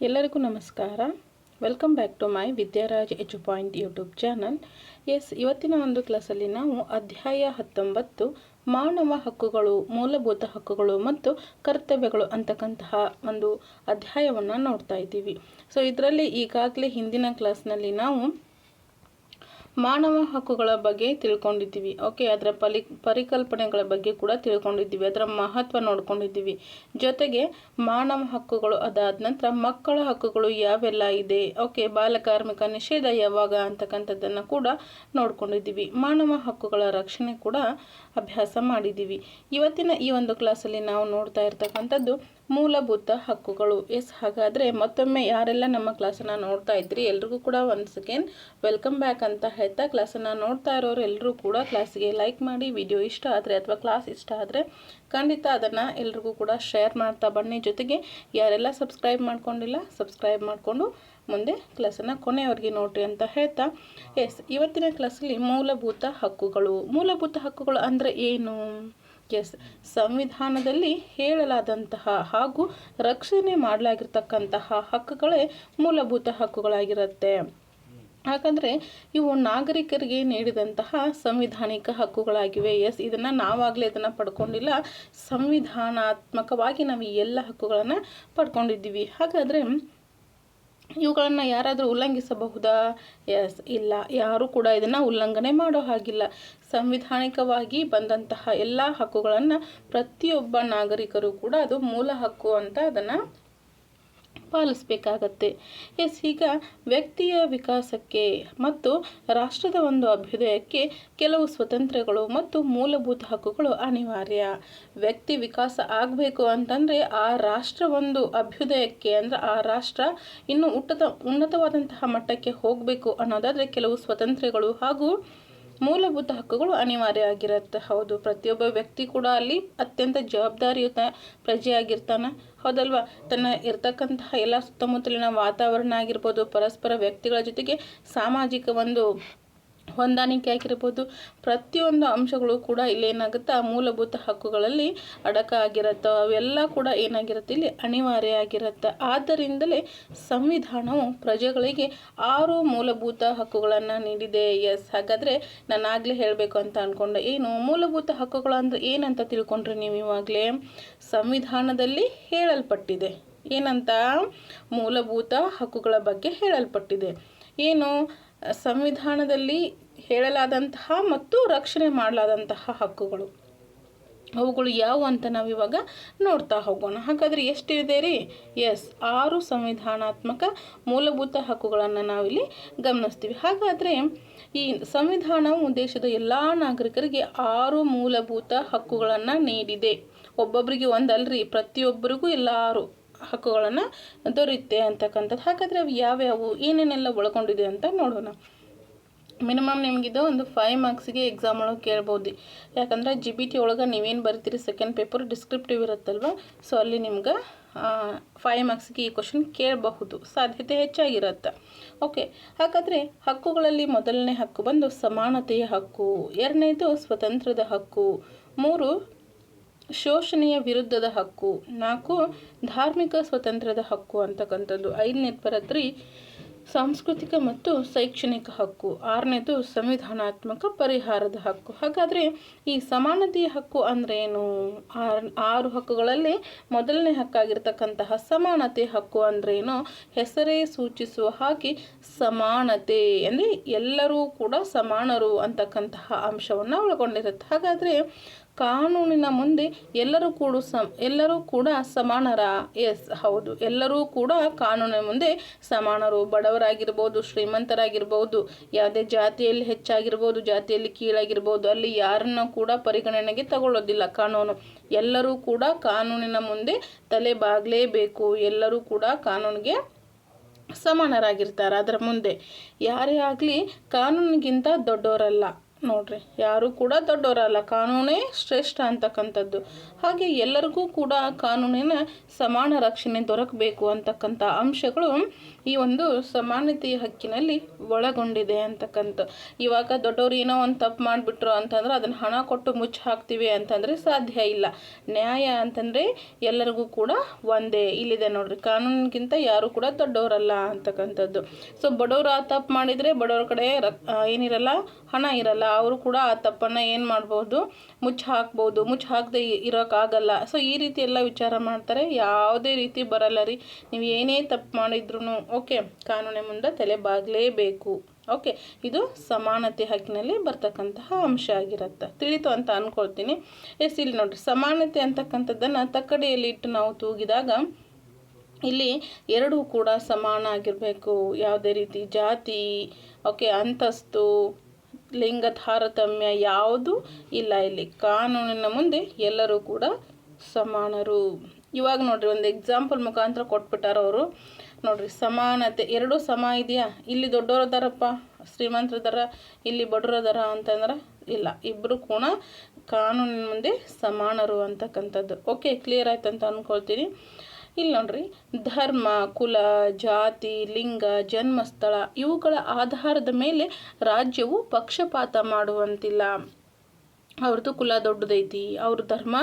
ಎಲ್ಲರಿಗೂ ನಮಸ್ಕಾರ. Welcome back to my Vidyaraj edu point YouTube channel yes ಇವತ್ತಿನ ಒಂದು ಕ್ಲಾಸಲ್ಲಿ ನಾವು ಅಧ್ಯಾಯ ಹತ್ತೊಂಬತ್ತು, ಮಾನವ ಹಕ್ಕುಗಳು, ಮೂಲಭೂತ ಹಕ್ಕುಗಳು ಮತ್ತು ಕರ್ತವ್ಯಗಳು ಅಂತಕ್ಕಂತಹ ಒಂದು ಅಧ್ಯಾಯವನ್ನು ನೋಡ್ತಾ ಇದ್ದೀವಿ. ಸೊ ಇದರಲ್ಲಿ ಈಗಾಗಲೇ ಹಿಂದಿನ ಕ್ಲಾಸ್ನಲ್ಲಿ ನಾವು ಮಾನವ ಹಕ್ಕುಗಳ ಬಗ್ಗೆ ತಿಳ್ಕೊಂಡಿದ್ದೀವಿ. ಓಕೆ, ಅದರ ಪಲಿ, ಪರಿಕಲ್ಪನೆಗಳ ಬಗ್ಗೆ ಕೂಡ ತಿಳ್ಕೊಂಡಿದ್ದೀವಿ. ಅದರ ಮಹತ್ವ ನೋಡ್ಕೊಂಡಿದ್ದೀವಿ. ಜೊತೆಗೆ ಮಾನವ ಹಕ್ಕುಗಳು ಅದಾದ ನಂತರ ಮಕ್ಕಳ ಹಕ್ಕುಗಳು ಯಾವೆಲ್ಲ ಇದೆ? ಓಕೆ ಬಾಲಕಾರ್ಮಿಕ ನಿಷೇಧ ಯಾವಾಗ ಅಂತಕ್ಕಂಥದ್ದನ್ನು ಕೂಡ ನೋಡ್ಕೊಂಡಿದ್ದೀವಿ. ಮಾನವ ಹಕ್ಕುಗಳ ರಕ್ಷಣೆ ಕೂಡ ಅಭ್ಯಾಸ ಮಾಡಿದ್ದೀವಿ. ಇವತ್ತಿನ ಈ ಒಂದು ಕ್ಲಾಸಲ್ಲಿ ನಾವು ನೋಡ್ತಾ ಇರ್ತಕ್ಕಂಥದ್ದು ಮೂಲಭೂತ ಹಕ್ಕುಗಳು. ಎಸ್, ಹಾಗಾದರೆ ಮತ್ತೊಮ್ಮೆ ಯಾರೆಲ್ಲ ನಮ್ಮ ಕ್ಲಾಸನ್ನು ನೋಡ್ತಾ ಇದ್ರಿ, ಎಲ್ರಿಗೂ ಕೂಡ ಒನ್ಸ್ ಸೆಕೆಂಡ್ ವೆಲ್ಕಮ್ ಬ್ಯಾಕ್ ಅಂತ ಹೇಳ್ತಾ ಕ್ಲಾಸನ್ನು ನೋಡ್ತಾ ಇರೋರು ಎಲ್ಲರೂ ಕೂಡ ಕ್ಲಾಸಿಗೆ ಲೈಕ್ ಮಾಡಿ ವಿಡಿಯೋ ಇಷ್ಟ ಆದರೆ ಅಥವಾ ಕ್ಲಾಸ್ ಇಷ್ಟ ಆದರೆ ಖಂಡಿತ ಅದನ್ನು ಎಲ್ರಿಗೂ ಕೂಡ ಶೇರ್ ಮಾಡ್ತಾ ಬನ್ನಿ. ಜೊತೆಗೆ ಯಾರೆಲ್ಲ ಸಬ್ಸ್ಕ್ರೈಬ್ ಮಾಡ್ಕೊಂಡಿಲ್ಲ ಸಬ್ಸ್ಕ್ರೈಬ್ ಮಾಡಿಕೊಂಡು ಮುಂದೆ ಕ್ಲಾಸನ್ನು ಕೊನೆಯವರೆಗೆ ನೋಡ್ರಿ ಅಂತ ಹೇಳ್ತಾ. ಎಸ್, ಇವತ್ತಿನ ಕ್ಲಾಸಲ್ಲಿ ಮೂಲಭೂತ ಹಕ್ಕುಗಳು. ಮೂಲಭೂತ ಹಕ್ಕುಗಳು ಅಂದರೆ ಏನು? ಎಸ್. ಸಂವಿಧಾನದಲ್ಲಿ ಹೇಳಲಾದಂತಹ ಹಾಗೂ ರಕ್ಷಣೆ ಮಾಡಲಾಗಿರ್ತಕ್ಕಂತಹ ಹಕ್ಕುಗಳೇ ಮೂಲಭೂತ ಹಕ್ಕುಗಳಾಗಿರುತ್ತೆ. ಯಾಕಂದರೆ ಇವು ನಾಗರಿಕರಿಗೆ ನೀಡಿದಂತಹ ಸಂವಿಧಾನಿಕ ಹಕ್ಕುಗಳಾಗಿವೆ. ಎಸ್. ಇದನ್ನು ನಾವಾಗಲೇ ಇದನ್ನು ಪಡ್ಕೊಂಡಿಲ್ಲ. ಸಂವಿಧಾನಾತ್ಮಕವಾಗಿ ನಾವು ಈ ಎಲ್ಲ ಹಕ್ಕುಗಳನ್ನು ಪಡ್ಕೊಂಡಿದ್ದೀವಿ. ಹಾಗಾದರೆ ಇವುಗಳನ್ನು ಯಾರಾದರೂ ಉಲ್ಲಂಘಿಸಬಹುದಾ? ಎಸ್ ಇಲ್ಲ. ಯಾರೂ ಕೂಡ ಇದನ್ನು ಉಲ್ಲಂಘನೆ ಮಾಡೋ ಹಾಗಿಲ್ಲ. ಸಂವಿಧಾನಿಕವಾಗಿ ಬಂದಂತಹ ಎಲ್ಲ ಹಕ್ಕುಗಳನ್ನು ಪ್ರತಿಯೊಬ್ಬ ನಾಗರಿಕರು ಕೂಡ ಅದು ಮೂಲ ಹಕ್ಕು ಅಂತ ಅದನ್ನು ಪಾಲಿಸಬೇಕಾಗತ್ತೆ. ಎಸ್, ಈಗ ವ್ಯಕ್ತಿಯ ವಿಕಾಸಕ್ಕೆ ಮತ್ತು ರಾಷ್ಟ್ರದ ಒಂದು ಅಭ್ಯುದಯಕ್ಕೆ ಕೆಲವು ಸ್ವತಂತ್ರಗಳು ಮತ್ತು ಮೂಲಭೂತ ಹಕ್ಕುಗಳು ಅನಿವಾರ್ಯ. ವ್ಯಕ್ತಿ ವಿಕಾಸ ಆಗಬೇಕು ಅಂತಂದರೆ ಆ ರಾಷ್ಟ್ರ ಒಂದು ಅಭ್ಯುದಯಕ್ಕೆ ಅಂದರೆ ಆ ರಾಷ್ಟ್ರ ಇನ್ನೂ ಉನ್ನತ ಉನ್ನತವಾದಂತಹ ಮಟ್ಟಕ್ಕೆ ಹೋಗಬೇಕು ಅನ್ನೋದಾದರೆ ಕೆಲವು ಸ್ವತಂತ್ರಗಳು ಹಾಗೂ ಮೂಲಭೂತ ಹಕ್ಕುಗಳು ಅನಿವಾರ್ಯ ಆಗಿರುತ್ತೆ. ಹೌದು, ಪ್ರತಿಯೊಬ್ಬ ವ್ಯಕ್ತಿ ಕೂಡ ಅಲ್ಲಿ ಅತ್ಯಂತ ಜವಾಬ್ದಾರಿಯುತ ಪ್ರಜೆಯಾಗಿರ್ತಾನೆ. ಹೌದಲ್ವಾ? ತನ್ನ ಇರ್ತಕ್ಕಂತಹ ಎಲ್ಲ ಸುತ್ತಮುತ್ತಲಿನ ವಾತಾವರಣ ಆಗಿರ್ಬೋದು, ಪರಸ್ಪರ ವ್ಯಕ್ತಿಗಳ ಜೊತೆಗೆ ಸಾಮಾಜಿಕ ಒಂದು ಹೊಂದಾಣಿಕೆ ಆಗಿರ್ಬೋದು. ಪ್ರತಿಯೊಂದು ಅಂಶಗಳು ಕೂಡ ಇಲ್ಲೇನಾಗುತ್ತೆ ಆ ಮೂಲಭೂತ ಹಕ್ಕುಗಳಲ್ಲಿ ಅಡಕ ಆಗಿರುತ್ತೆ, ಅವೆಲ್ಲ ಕೂಡ ಏನಾಗಿರುತ್ತೆ? ಇಲ್ಲಿ ಅನಿವಾರ್ಯ ಆಗಿರುತ್ತೆ. ಆದ್ದರಿಂದಲೇ ಸಂವಿಧಾನವು ಪ್ರಜೆಗಳಿಗೆ ಆರು ಮೂಲಭೂತ ಹಕ್ಕುಗಳನ್ನು ನೀಡಿದೆ. ಎಸ್ ಹಾಗಾದರೆ ನಾನು ಆಗಲೇ ಹೇಳಬೇಕು ಅಂತ ಅಂದ್ಕೊಂಡೆ ಏನು? ಮೂಲಭೂತ ಹಕ್ಕುಗಳು ಅಂದರೆ ಏನಂತ ತಿಳ್ಕೊಂಡ್ರಿ ನೀವು ಇವಾಗಲೇ? ಸಂವಿಧಾನದಲ್ಲಿ ಹೇಳಲ್ಪಟ್ಟಿದೆ. ಏನಂತ? ಮೂಲಭೂತ ಹಕ್ಕುಗಳ ಬಗ್ಗೆ ಹೇಳಲ್ಪಟ್ಟಿದೆ. ಏನು? ಸಂವಿಧಾನದಲ್ಲಿ ಹೇಳಲಾದಂತಹ ಮತ್ತು ರಕ್ಷಣೆ ಮಾಡಲಾದಂತಹ ಹಕ್ಕುಗಳು. ಅವುಗಳು ಯಾವುವು ಅಂತ ನಾವು ಇವಾಗ ನೋಡ್ತಾ ಹೋಗೋಣ. ಹಾಗಾದರೆ ಎಷ್ಟಿದೆ ರೀ ಎಸ್, ಆರು ಸಂವಿಧಾನಾತ್ಮಕ ಮೂಲಭೂತ ಹಕ್ಕುಗಳನ್ನು ನಾವಿಲ್ಲಿ ಗಮನಿಸ್ತೀವಿ. ಹಾಗಾದರೆ ಈ ಸಂವಿಧಾನವು ದೇಶದ ಎಲ್ಲ ನಾಗರಿಕರಿಗೆ ಆರು ಮೂಲಭೂತ ಹಕ್ಕುಗಳನ್ನು ನೀಡಿದೆ. ಒಬ್ಬೊಬ್ಬರಿಗೆ ಒಂದಲ್ರಿ, ಪ್ರತಿಯೊಬ್ಬರಿಗೂ ಎಲ್ಲಾರು ಹಕ್ಕುಗಳನ್ನು ದೊರೆಯುತ್ತೆ ಅಂತಕ್ಕಂಥದ್ದು. ಹಾಗಾದರೆ ಅವು ಯಾವ್ಯಾವು, ಏನೇನೆಲ್ಲ ಒಳಗೊಂಡಿದೆ ಅಂತ ನೋಡೋಣ. ಮಿನಿಮಮ್ ನಿಮಗಿದು ಒಂದು ಫೈವ್ ಮಾರ್ಕ್ಸಿಗೆ ಎಕ್ಸಾಮ್ ಒಳಗೆ ಕೇಳ್ಬೋದು. ಯಾಕಂದರೆ ಜಿ ಬಿ ಟಿ ಒಳಗೆ ನೀವೇನು ಬರ್ತೀರಿ ಸೆಕೆಂಡ್ ಪೇಪರ್ ಡಿಸ್ಕ್ರಿಪ್ಟಿವ್ ಇರುತ್ತಲ್ವ? ಸೊ ಅಲ್ಲಿ ನಿಮ್ಗೆ ಫೈವ್ ಮಾರ್ಕ್ಸ್ಗೆ ಈ ಕ್ವಶನ್ ಕೇಳಬಹುದು. ಸಾಧ್ಯತೆ ಹೆಚ್ಚಾಗಿರುತ್ತೆ. ಓಕೆ ಹಾಗಾದರೆ ಹಕ್ಕುಗಳಲ್ಲಿ ಮೊದಲನೇ ಹಕ್ಕು ಬಂದು ಸಮಾನತೆಯ ಹಕ್ಕು, ಎರಡನೇದು ಸ್ವತಂತ್ರದ ಹಕ್ಕು, ಮೂರು ಶೋಷಣೆಯ ವಿರುದ್ಧದ ಹಕ್ಕು, ನಾಲ್ಕು, ಧಾರ್ಮಿಕ ಸ್ವತಂತ್ರದ ಹಕ್ಕು ಅಂತಕ್ಕಂಥದ್ದು. ಐದನೇದು ಬರತ್ರಿ ಸಾಂಸ್ಕೃತಿಕ ಮತ್ತು ಶೈಕ್ಷಣಿಕ ಹಕ್ಕು. ಆರನೇದು, ಸಂವಿಧಾನಾತ್ಮಕ ಪರಿಹಾರದ ಹಕ್ಕು. ಹಾಗಾದರೆ ಈ ಸಮಾನತೆಯ ಹಕ್ಕು ಅಂದರೆ ಏನು ಆರು ಆರು ಹಕ್ಕುಗಳಲ್ಲಿ ಮೊದಲನೇ ಹಕ್ಕಾಗಿರ್ತಕ್ಕಂತಹ ಸಮಾನತೆ ಹಕ್ಕು ಅಂದ್ರೇನು? ಹೆಸರೇ ಸೂಚಿಸುವ ಹಾಗೆ ಸಮಾನತೆ. ಅಂದರೆ ಎಲ್ಲರೂ ಕೂಡ ಸಮಾನರು ಅಂತಕ್ಕಂತಹ ಅಂಶವನ್ನು ಒಳಗೊಂಡಿರುತ್ತೆ. ಹಾಗಾದರೆ ಕಾನೂನಿನ ಮುಂದೆ ಎಲ್ಲರೂ ಕೂಡ ಸಮ, ಎಲ್ಲರೂ ಕೂಡ ಸಮಾನರ, ಎಸ್, ಹೌದು. ಎಲ್ಲರೂ ಕೂಡ ಕಾನೂನಿನ ಮುಂದೆ ಸಮಾನರು. ಬಡವರಾಗಿರ್ಬೋದು, ಶ್ರೀಮಂತರಾಗಿರ್ಬೋದು, ಯಾವುದೇ ಜಾತಿಯಲ್ಲಿ ಹೆಚ್ಚಾಗಿರ್ಬೋದು, ಜಾತಿಯಲ್ಲಿ ಕೀಳಾಗಿರ್ಬೋದು, ಅಲ್ಲಿ ಯಾರನ್ನ ಕೂಡ ಪರಿಗಣನೆಗೆ ತಗೊಳ್ಳೋದಿಲ್ಲ ಕಾನೂನು. ಎಲ್ಲರೂ ಕೂಡ ಕಾನೂನಿನ ಮುಂದೆ ತಲೆ ಬಾಗಲೇಬೇಕು. ಎಲ್ಲರೂ ಕೂಡ ಕಾನೂನಿಗೆ ಸಮಾನರಾಗಿರ್ತಾರೆ ಅದರ ಮುಂದೆ. ಯಾರೇ ಆಗಲಿ ಕಾನೂನಿಗಿಂತ ದೊಡ್ಡವರಲ್ಲ. ನೋಡ್ರಿ, ಯಾರು ಕೂಡ ದೊಡ್ಡವರಲ್ಲ. ಕಾನೂನೇ ಶ್ರೇಷ್ಠ ಅಂತಕ್ಕಂಥದ್ದು. ಹಾಗೆ ಎಲ್ಲರಿಗೂ ಕೂಡ ಕಾನೂನಿನ ಸಮಾನ ರಕ್ಷಣೆ ದೊರಕಬೇಕು ಅಂತಕ್ಕಂಥ ಅಂಶಗಳು ಈ ಒಂದು ಸಮಾನತೆಯ ಹಕ್ಕಿನಲ್ಲಿ ಒಳಗೊಂಡಿದೆ ಅಂತಕ್ಕಂಥ. ಇವಾಗ ದೊಡ್ಡವರು ಏನೋ ಒಂದು ತಪ್ಪು ಮಾಡಿಬಿಟ್ರು ಅಂತಂದ್ರೆ ಅದನ್ನು ಹಣ ಕೊಟ್ಟು ಮುಚ್ಚಿ ಹಾಕ್ತೀವಿ ಅಂತಂದರೆ ಸಾಧ್ಯ ಇಲ್ಲ. ನ್ಯಾಯ ಅಂತಂದರೆ ಎಲ್ಲರಿಗೂ ಕೂಡ ಒಂದೇ. ಇಲ್ಲಿದೆ ನೋಡ್ರಿ, ಕಾನೂನಿಗಿಂತ ಯಾರು ಕೂಡ ದೊಡ್ಡವರಲ್ಲ ಅಂತಕ್ಕಂಥದ್ದು. ಸೊ ಬಡವರು ಆ ತಪ್ಪು ಮಾಡಿದರೆ ಬಡವ್ರ ಕಡೆ ಏನಿರಲ್ಲ, ಹಣ ಇರಲ್ಲ. ಅವರು ಕೂಡ ಆ ತಪ್ಪನ್ನು ಏನು ಮಾಡ್ಬೋದು? ಮುಚ್ಚಿ ಹಾಕ್ಬೋದು. ಮುಚ್ಚಿ ಹಾಕದೆ ಇರೋಕ್ಕಾಗಲ್ಲ ಸೊ ಈ ರೀತಿ ಎಲ್ಲ ವಿಚಾರ ಮಾಡ್ತಾರೆ. ಯಾವುದೇ ರೀತಿ ಬರಲ್ಲ ರೀ. ನೀವು ಏನೇ ತಪ್ಪು ಮಾಡಿದ್ರು ಓಕೆ, ಕಾನೂನಿನ ಮುಂದೆ ತಲೆ ಬಾಗಲೇಬೇಕು. ಓಕೆ, ಇದು ಸಮಾನತೆ ಹಕ್ಕಿನಲ್ಲಿ ಬರ್ತಕ್ಕಂತಹ ಅಂಶ ಆಗಿರುತ್ತೆ. ತಿಳಿತು ಅಂತ ಅಂದ್ಕೊಳ್ತೀನಿ ಎಸ್, ಇಲ್ಲಿ ನೋಡಿರಿ. ಸಮಾನತೆ ಅಂತಕ್ಕಂಥದ್ದನ್ನು ತಕ್ಕಡಿಯಲ್ಲಿ ಇಟ್ಟು ನಾವು ತೂಗಿದಾಗ ಇಲ್ಲಿ ಎರಡೂ ಕೂಡ ಸಮಾನ ಆಗಿರಬೇಕು. ಯಾವುದೇ ರೀತಿ ಜಾತಿ, ಓಕೆ, ಅಂತಸ್ತು ಲಿಂಗ ತಾರತಮ್ಯ ಯಾವುದು ಇಲ್ಲ. ಇಲ್ಲಿ ಕಾನೂನಿನ ಮುಂದೆ ಎಲ್ಲರೂ ಕೂಡ ಸಮಾನರು. ಇವಾಗ ನೋಡ್ರಿ, ಒಂದು ಎಕ್ಸಾಂಪಲ್ ಮುಖಾಂತರ ಕೊಟ್ಬಿಟ್ಟಾರ ಅವರು. ನೋಡ್ರಿ, ಸಮಾನತೆ, ಎರಡೂ ಸಮ ಇದೆಯಾ? ಇಲ್ಲಿ ದೊಡ್ಡವರು ಅದಾರಪ್ಪ ಇಲ್ಲಿ ಬಡವರು ಅದಾರ ಅಂತಂದ್ರೆ ಇಲ್ಲ. ಇಬ್ಬರು ಕೂಡ ಕಾನೂನಿನ ಮುಂದೆ ಸಮಾನರು ಅಂತಕ್ಕಂಥದ್ದು. ಓಕೆ ಕ್ಲಿಯರ್ ಆಯ್ತು ಅಂತ ಅಂದ್ಕೊಳ್ತೀನಿ ಇಲ್ಲಿ ನೋಡ್ರಿ, ಧರ್ಮ, ಕುಲ, ಜಾತಿ, ಲಿಂಗ, ಜನ್ಮಸ್ಥಳ ಇವುಗಳ ಆಧಾರದ ಮೇಲೆ ರಾಜ್ಯವು ಪಕ್ಷಪಾತ ಮಾಡುವಂತಿಲ್ಲ. ಅವ್ರದ್ದು ಕುಲ ದೊಡ್ಡದೈತಿ, ಅವ್ರ ಧರ್ಮ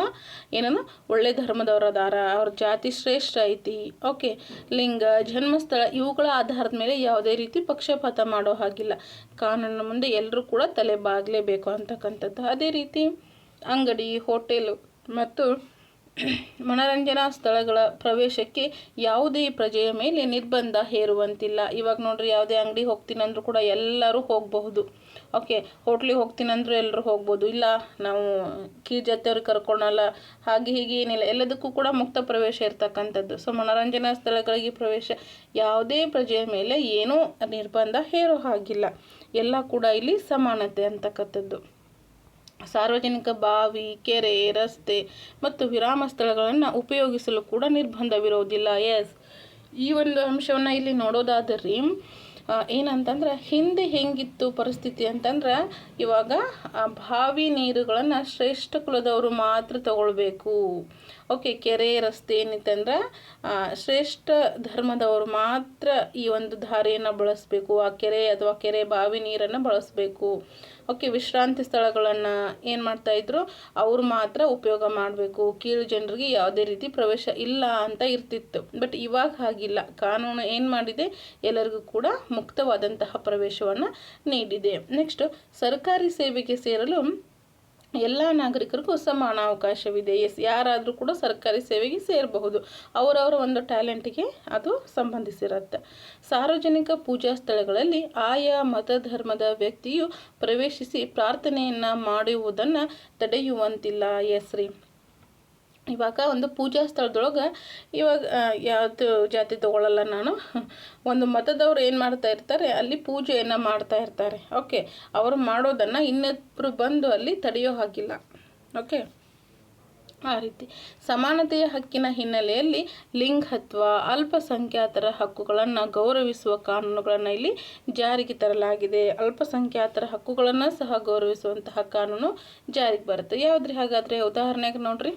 ಏನನ ಒಳ್ಳೆ ಧರ್ಮದವ್ರು ಅದಾರ, ಅವ್ರ ಜಾತಿ ಶ್ರೇಷ್ಠ ಐತಿ. ಓಕೆ, ಲಿಂಗ, ಜನ್ಮಸ್ಥಳ ಇವುಗಳ ಆಧಾರದ ಮೇಲೆ ಯಾವುದೇ ರೀತಿ ಪಕ್ಷಪಾತ ಮಾಡೋ ಹಾಗಿಲ್ಲ. ಕಾನೂನಿನ ಮುಂದೆ ಎಲ್ಲರೂ ಕೂಡ ತಲೆ ಬಾಗಲೇಬೇಕು ಅಂತಕ್ಕಂಥದ್ದು. ಅದೇ ರೀತಿ ಅಂಗಡಿ, ಹೋಟೆಲು ಮತ್ತು ಮನರಂಜನಾ ಸ್ಥಳಗಳ ಪ್ರವೇಶಕ್ಕೆ ಯಾವುದೇ ಪ್ರಜೆಯ ಮೇಲೆ ನಿರ್ಬಂಧ ಹೇರುವಂತಿಲ್ಲ. ಇವಾಗ ನೋಡ್ರಿ ಯಾವುದೇ ಅಂಗಡಿ ಹೋಗ್ತೀನಂದ್ರೂ ಕೂಡ ಎಲ್ಲರೂ ಹೋಗಬಹುದು. ಓಕೆ, ಹೋಟ್ಲಿಗೆ ಹೋಗ್ತೀನಂದ್ರೂ ಎಲ್ಲರೂ ಹೋಗ್ಬೋದು. ಇಲ್ಲ, ನಾವು ಕೀ ಜಾತಿಯವ್ರಿಗೆ ಕರ್ಕೊಳಲ್ಲ, ಹಾಗೆ ಹೀಗೆ ಏನಿಲ್ಲ. ಎಲ್ಲದಕ್ಕೂ ಕೂಡ ಮುಕ್ತ ಪ್ರವೇಶ ಇರ್ತಕ್ಕಂಥದ್ದು. ಸೊ ಮನೋರಂಜನಾ ಸ್ಥಳಗಳಿಗೆ ಪ್ರವೇಶ ಯಾವುದೇ ಪ್ರಜೆಯ ಮೇಲೆ ಏನೂ ನಿರ್ಬಂಧ ಹೇರೋ ಹಾಗಿಲ್ಲ. ಎಲ್ಲ ಕೂಡ ಇಲ್ಲಿ ಸಮಾನತೆ ಅಂತಕ್ಕಂಥದ್ದು. ಸಾರ್ವಜನಿಕ ಬಾವಿ, ಕೆರೆ, ರಸ್ತೆ ಮತ್ತು ವಿರಾಮ ಸ್ಥಳಗಳನ್ನು ಉಪಯೋಗಿಸಲು ಕೂಡ ನಿರ್ಬಂಧವಿರೋದಿಲ್ಲ ಎಸ್ ಈ ಒಂದು ಅಂಶವನ್ನು ಇಲ್ಲಿ ನೋಡೋದಾದ್ರಿ ಏನಂತಂದ್ರೆ ಹಿಂದೆ ಹೆಂಗಿತ್ತು ಪರಿಸ್ಥಿತಿ ಅಂತಂದ್ರೆ ಇವಾಗ ಬಾವಿ ನೀರುಗಳನ್ನು ಶ್ರೇಷ್ಠ ಕುಲದವರು ಮಾತ್ರ ತಗೊಳ್ಬೇಕು. ಓಕೆ, ಕೆರೆ, ರಸ್ತೆ ಏನಿತ್ತಂದ್ರೆ ಶ್ರೇಷ್ಠ ಧರ್ಮದವರು ಮಾತ್ರ ಈ ಒಂದು ದಾರಿಯನ್ನು ಬಳಸಬೇಕು, ಆ ಕೆರೆ ಅಥವಾ ಕೆರೆ ಬಾವಿ ನೀರನ್ನು ಬಳಸಬೇಕು. ಓಕೆ, ವಿಶ್ರಾಂತಿ ಸ್ಥಳಗಳನ್ನು ಏನು ಮಾಡ್ತಾಯಿದ್ರು ಅವರು ಮಾತ್ರ ಉಪಯೋಗ ಮಾಡಬೇಕು. ಕೀಳು ಜನರಿಗೆ ಯಾವುದೇ ರೀತಿ ಪ್ರವೇಶ ಇಲ್ಲ ಅಂತ ಇರ್ತಿತ್ತು. ಬಟ್ ಇವಾಗ ಹಾಗಿಲ್ಲ. ಕಾನೂನು ಏನು ಮಾಡಿದೆ, ಎಲ್ಲರಿಗೂ ಕೂಡ ಮುಕ್ತವಾದಂತಹ ಪ್ರವೇಶವನ್ನು ನೀಡಿದೆ. ನೆಕ್ಸ್ಟ್, ಸರ್ಕಾರಿ ಸೇವೆಗೆ ಸೇರಲು ಎಲ್ಲ ನಾಗರಿಕರಿಗೂ ಸಮಾನ ಅವಕಾಶವಿದೆ ಎಸ್, ಯಾರಾದರೂ ಕೂಡ ಸರ್ಕಾರಿ ಸೇವೆಗೆ ಸೇರಬಹುದು. ಅವರವರ ಒಂದು ಟ್ಯಾಲೆಂಟಿಗೆ ಅದು ಸಂಬಂಧಿಸಿರುತ್ತೆ. ಸಾರ್ವಜನಿಕ ಪೂಜಾ ಸ್ಥಳಗಳಲ್ಲಿ ಆಯಾ ಮತ ಧರ್ಮದ ವ್ಯಕ್ತಿಯು ಪ್ರವೇಶಿಸಿ ಪ್ರಾರ್ಥನೆಯನ್ನು ಮಾಡುವುದನ್ನು ತಡೆಯುವಂತಿಲ್ಲ. ಎಸ್ ರೀ. ಇವಾಗ ಒಂದು ಪೂಜಾ ಸ್ಥಳದೊಳಗೆ ಇವಾಗ ಯಾವುದು ಜಾತಿ ತೊಗೊಳ್ಳಲ್ಲ ನಾನು. ಒಂದು ಮತದವ್ರು ಏನು ಮಾಡ್ತಾ ಇರ್ತಾರೆ, ಅಲ್ಲಿ ಪೂಜೆಯನ್ನು ಮಾಡ್ತಾ ಇರ್ತಾರೆ. ಓಕೆ, ಅವರು ಮಾಡೋದನ್ನು ಇನ್ನೊಬ್ಬರು ಬಂದು ಅಲ್ಲಿ ತಡೆಯೋ ಹಾಗಿಲ್ಲ. ಓಕೆ, ಆ ರೀತಿ. ಸಮಾನತೆಯ ಹಕ್ಕಿನ ಹಿನ್ನೆಲೆಯಲ್ಲಿ ಲಿಂಗತ್ವ, ಅಲ್ಪಸಂಖ್ಯಾತರ ಹಕ್ಕುಗಳನ್ನು ಗೌರವಿಸುವ ಕಾನೂನುಗಳನ್ನು ಇಲ್ಲಿ ಜಾರಿಗೆ ತರಲಾಗಿದೆ. ಅಲ್ಪಸಂಖ್ಯಾತರ ಹಕ್ಕುಗಳನ್ನು ಸಹ ಗೌರವಿಸುವಂತಹ ಕಾನೂನು ಜಾರಿಗೆ ಬರುತ್ತೆ. ಯಾವುದ್ರಿ ಹಾಗಾದರೆ? ಉದಾಹರಣೆಗೆ ನೋಡ್ರಿ.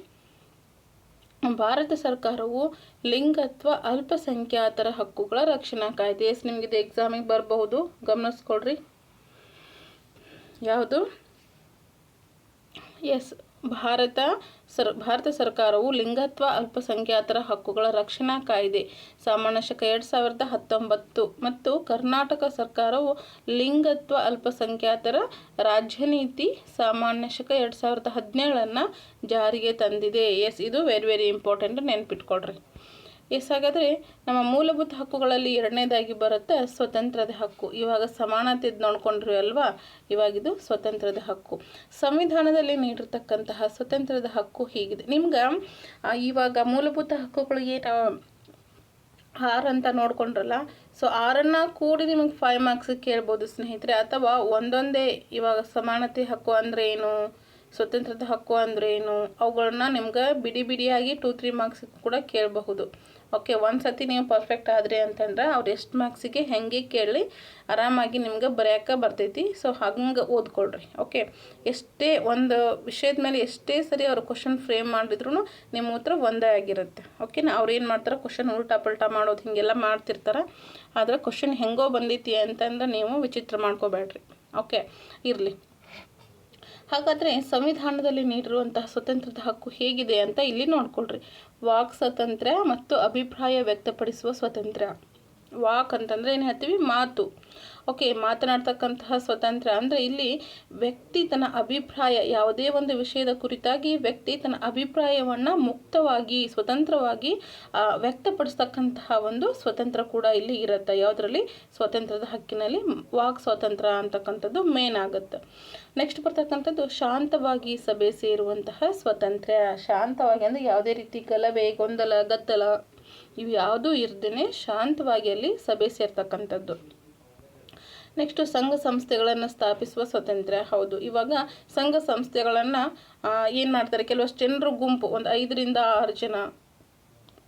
ಭಾರತ ಸರ್ಕಾರವು ಲಿಂಗತ್ವ ಅಲ್ಪಸಂಖ್ಯಾತರ ಹಕ್ಕುಗಳ ರಕ್ಷಣಾ ಕಾಯ್ದೆ. ಎಸ್, ನಿಮಗಿದೆ ಎಕ್ಸಾಮಿಗೆ ಬರಬಹುದು. ಗಮನಿಸ್ಕೊಳ್ರಿ. ಯಾವುದು? ಎಸ್, ಭಾರತ ಸರ್, ಭಾರತ ಸರ್ಕಾರವು ಲಿಂಗತ್ವ ಅಲ್ಪಸಂಖ್ಯಾತರ ಹಕ್ಕುಗಳ ರಕ್ಷಣಾ ಕಾಯ್ದೆ, ಸಾಮಾನ್ಯ ಶಕ ಎರಡು ಸಾವಿರದ ಹತ್ತೊಂಬತ್ತು ಮತ್ತು ಕರ್ನಾಟಕ ಸರ್ಕಾರವು ಲಿಂಗತ್ವ ಅಲ್ಪಸಂಖ್ಯಾತರ ರಾಜ್ಯ ನೀತಿ ಸಾಮಾನ್ಯ ಶಕ ಎರಡು ಸಾವಿರದ ಹದಿನೇಳನ್ನು ಜಾರಿಗೆ ತಂದಿದೆ. ಎಸ್ ಇದು ವೆರಿ ವೆರಿ ಇಂಪಾರ್ಟೆಂಟ್ ನೆನ್ಪಿಟ್ಕೊಳ್ರಿ. ಎಸ್ ಹಾಗಾದರೆ ನಮ್ಮ ಮೂಲಭೂತ ಹಕ್ಕುಗಳಲ್ಲಿ ಎರಡನೇದಾಗಿ ಬರುತ್ತೆ ಸ್ವತಂತ್ರದ ಹಕ್ಕು. ಇವಾಗ ಸಮಾನತೆ ನೋಡ್ಕೊಂಡ್ರಿ ಅಲ್ವಾ? ಇವಾಗಿದು ಸ್ವತಂತ್ರದ ಹಕ್ಕು. ಸಂವಿಧಾನದಲ್ಲಿ ನೀಡಿರ್ತಕ್ಕಂತಹ ಸ್ವತಂತ್ರದ ಹಕ್ಕು ಹೀಗಿದೆ. ನಿಮ್ಗೆ ಇವಾಗ ಮೂಲಭೂತ ಹಕ್ಕುಗಳು ಏನು, ಆರ್ ಅಂತ ನೋಡ್ಕೊಂಡ್ರಲ್ಲ, ಸೊ ಆರನ್ನು ಕೂಡಿ ನಿಮಗೆ ಫೈವ್ ಮಾರ್ಕ್ಸ್ ಕೇಳ್ಬೋದು ಸ್ನೇಹಿತರೆ. ಅಥವಾ ಒಂದೊಂದೇ ಇವಾಗ ಸಮಾನತೆ ಹಕ್ಕು ಅಂದರೆ ಏನು, ಸ್ವತಂತ್ರದ ಹಕ್ಕು ಅಂದರೆ ಏನು ಅವುಗಳನ್ನ ನಿಮ್ಗೆ ಬಿಡಿ ಬಿಡಿಯಾಗಿ ಟೂ ತ್ರೀ ಮಾರ್ಕ್ಸ್ ಕೂಡ ಕೇಳಬಹುದು. ಓಕೆ, ಒಂದು ಸತಿ ನೀವು ಪರ್ಫೆಕ್ಟ್ ಆದ್ರಿ ಅಂತಂದ್ರೆ ಅವ್ರು ಎಷ್ಟು ಮಾರ್ಕ್ಸಿಗೆ ಹೆಂಗೆ ಕೇಳಿ ಆರಾಮಾಗಿ ನಿಮ್ಗೆ ಬರೆಯೋಕೆ ಬರ್ತೈತಿ. ಸೊ ಹಂಗೆ ಓದ್ಕೊಳ್ರಿ, ಓಕೆ. ಎಷ್ಟೇ ಒಂದು ವಿಷಯದ ಮೇಲೆ ಎಷ್ಟೇ ಸರಿ ಅವರು ಕ್ವಶನ್ ಫ್ರೇಮ್ ಮಾಡಿದ್ರು ನಿಮ್ಮ ಹತ್ರ ಒಂದೇ ಆಗಿರುತ್ತೆ. ಓಕೆನಾ ಅವ್ರು ಏನು ಮಾಡ್ತಾರೆ? ಕ್ವಶನ್ ಉಲ್ಟಾ ಪಲ್ಟಾ ಮಾಡೋದು ಹೀಗೆಲ್ಲ ಮಾಡ್ತಿರ್ತಾರೆ. ಆದರೆ ಕ್ವಶನ್ ಹೆಂಗೋ ಬಂದೈತಿ ಅಂತಂದ್ರೆ ನೀವು ವಿಚಿತ್ರ ಮಾಡ್ಕೋಬೇಡ್ರಿ. ಓಕೆ ಇರಲಿ. ಹಾಗಾದರೆ ಸಂವಿಧಾನದಲ್ಲಿ ನೀಡಿರುವಂತಹ ಸ್ವತಂತ್ರದ ಹಕ್ಕು ಹೇಗಿದೆ ಅಂತ ಇಲ್ಲಿ ನೋಡ್ಕೊಳ್ರಿ. ವಾಕ್ ಸ್ವಾತಂತ್ರ್ಯ ಮತ್ತು ಅಭಿಪ್ರಾಯ ವ್ಯಕ್ತಪಡಿಸುವ ಸ್ವಾತಂತ್ರ್ಯ. ವಾಕ್ ಅಂತಂದರೆ ಏನು ಹೇಳ್ತೀವಿ? ಮಾತು. ಓಕೆ, ಮಾತನಾಡ್ತಕ್ಕಂತಹ ಸ್ವತಂತ್ರ ಅಂದರೆ ಇಲ್ಲಿ ವ್ಯಕ್ತಿ ತನ್ನ ಅಭಿಪ್ರಾಯ, ಯಾವುದೇ ಒಂದು ವಿಷಯದ ಕುರಿತಾಗಿ ವ್ಯಕ್ತಿ ತನ್ನ ಅಭಿಪ್ರಾಯವನ್ನು ಮುಕ್ತವಾಗಿ, ಸ್ವತಂತ್ರವಾಗಿ ವ್ಯಕ್ತಪಡಿಸ್ತಕ್ಕಂತಹ ಒಂದು ಸ್ವತಂತ್ರ ಕೂಡ ಇಲ್ಲಿ ಇರುತ್ತೆ. ಯಾವುದರಲ್ಲಿ? ಸ್ವತಂತ್ರದ ಹಕ್ಕಿನಲ್ಲಿ ವಾಕ್ ಸ್ವಾತಂತ್ರ್ಯ ಅಂತಕ್ಕಂಥದ್ದು ಮೇನ್ ಆಗುತ್ತೆ. ನೆಕ್ಸ್ಟ್ ಬರ್ತಕ್ಕಂಥದ್ದು ಶಾಂತವಾಗಿ ಸಭೆ ಸೇರುವಂತಹ ಸ್ವತಂತ್ರ ಶಾಂತವಾಗಿ ಅಂದರೆ ಯಾವುದೇ ರೀತಿ ಗಲಭೆ, ಗೊಂದಲ, ಗದ್ದಲ ಇವು ಯಾವುದೂ ಇರ್ದೇ ಶಾಂತವಾಗಿ ಅಲ್ಲಿ ಸಭೆ ಸೇರ್ತಕ್ಕಂಥದ್ದು. ನೆಕ್ಸ್ಟು ಸಂಘ ಸಂಸ್ಥೆಗಳನ್ನು ಸ್ಥಾಪಿಸುವ ಸ್ವಾತಂತ್ರ್ಯ ಹೌದು. ಇವಾಗ ಸಂಘ ಸಂಸ್ಥೆಗಳನ್ನು ಏನು ಮಾಡ್ತಾರೆ? ಕೆಲವಷ್ಟು ಜನರು ಗುಂಪು. ಒಂದು ಐದರಿಂದ ಆರು ಜನ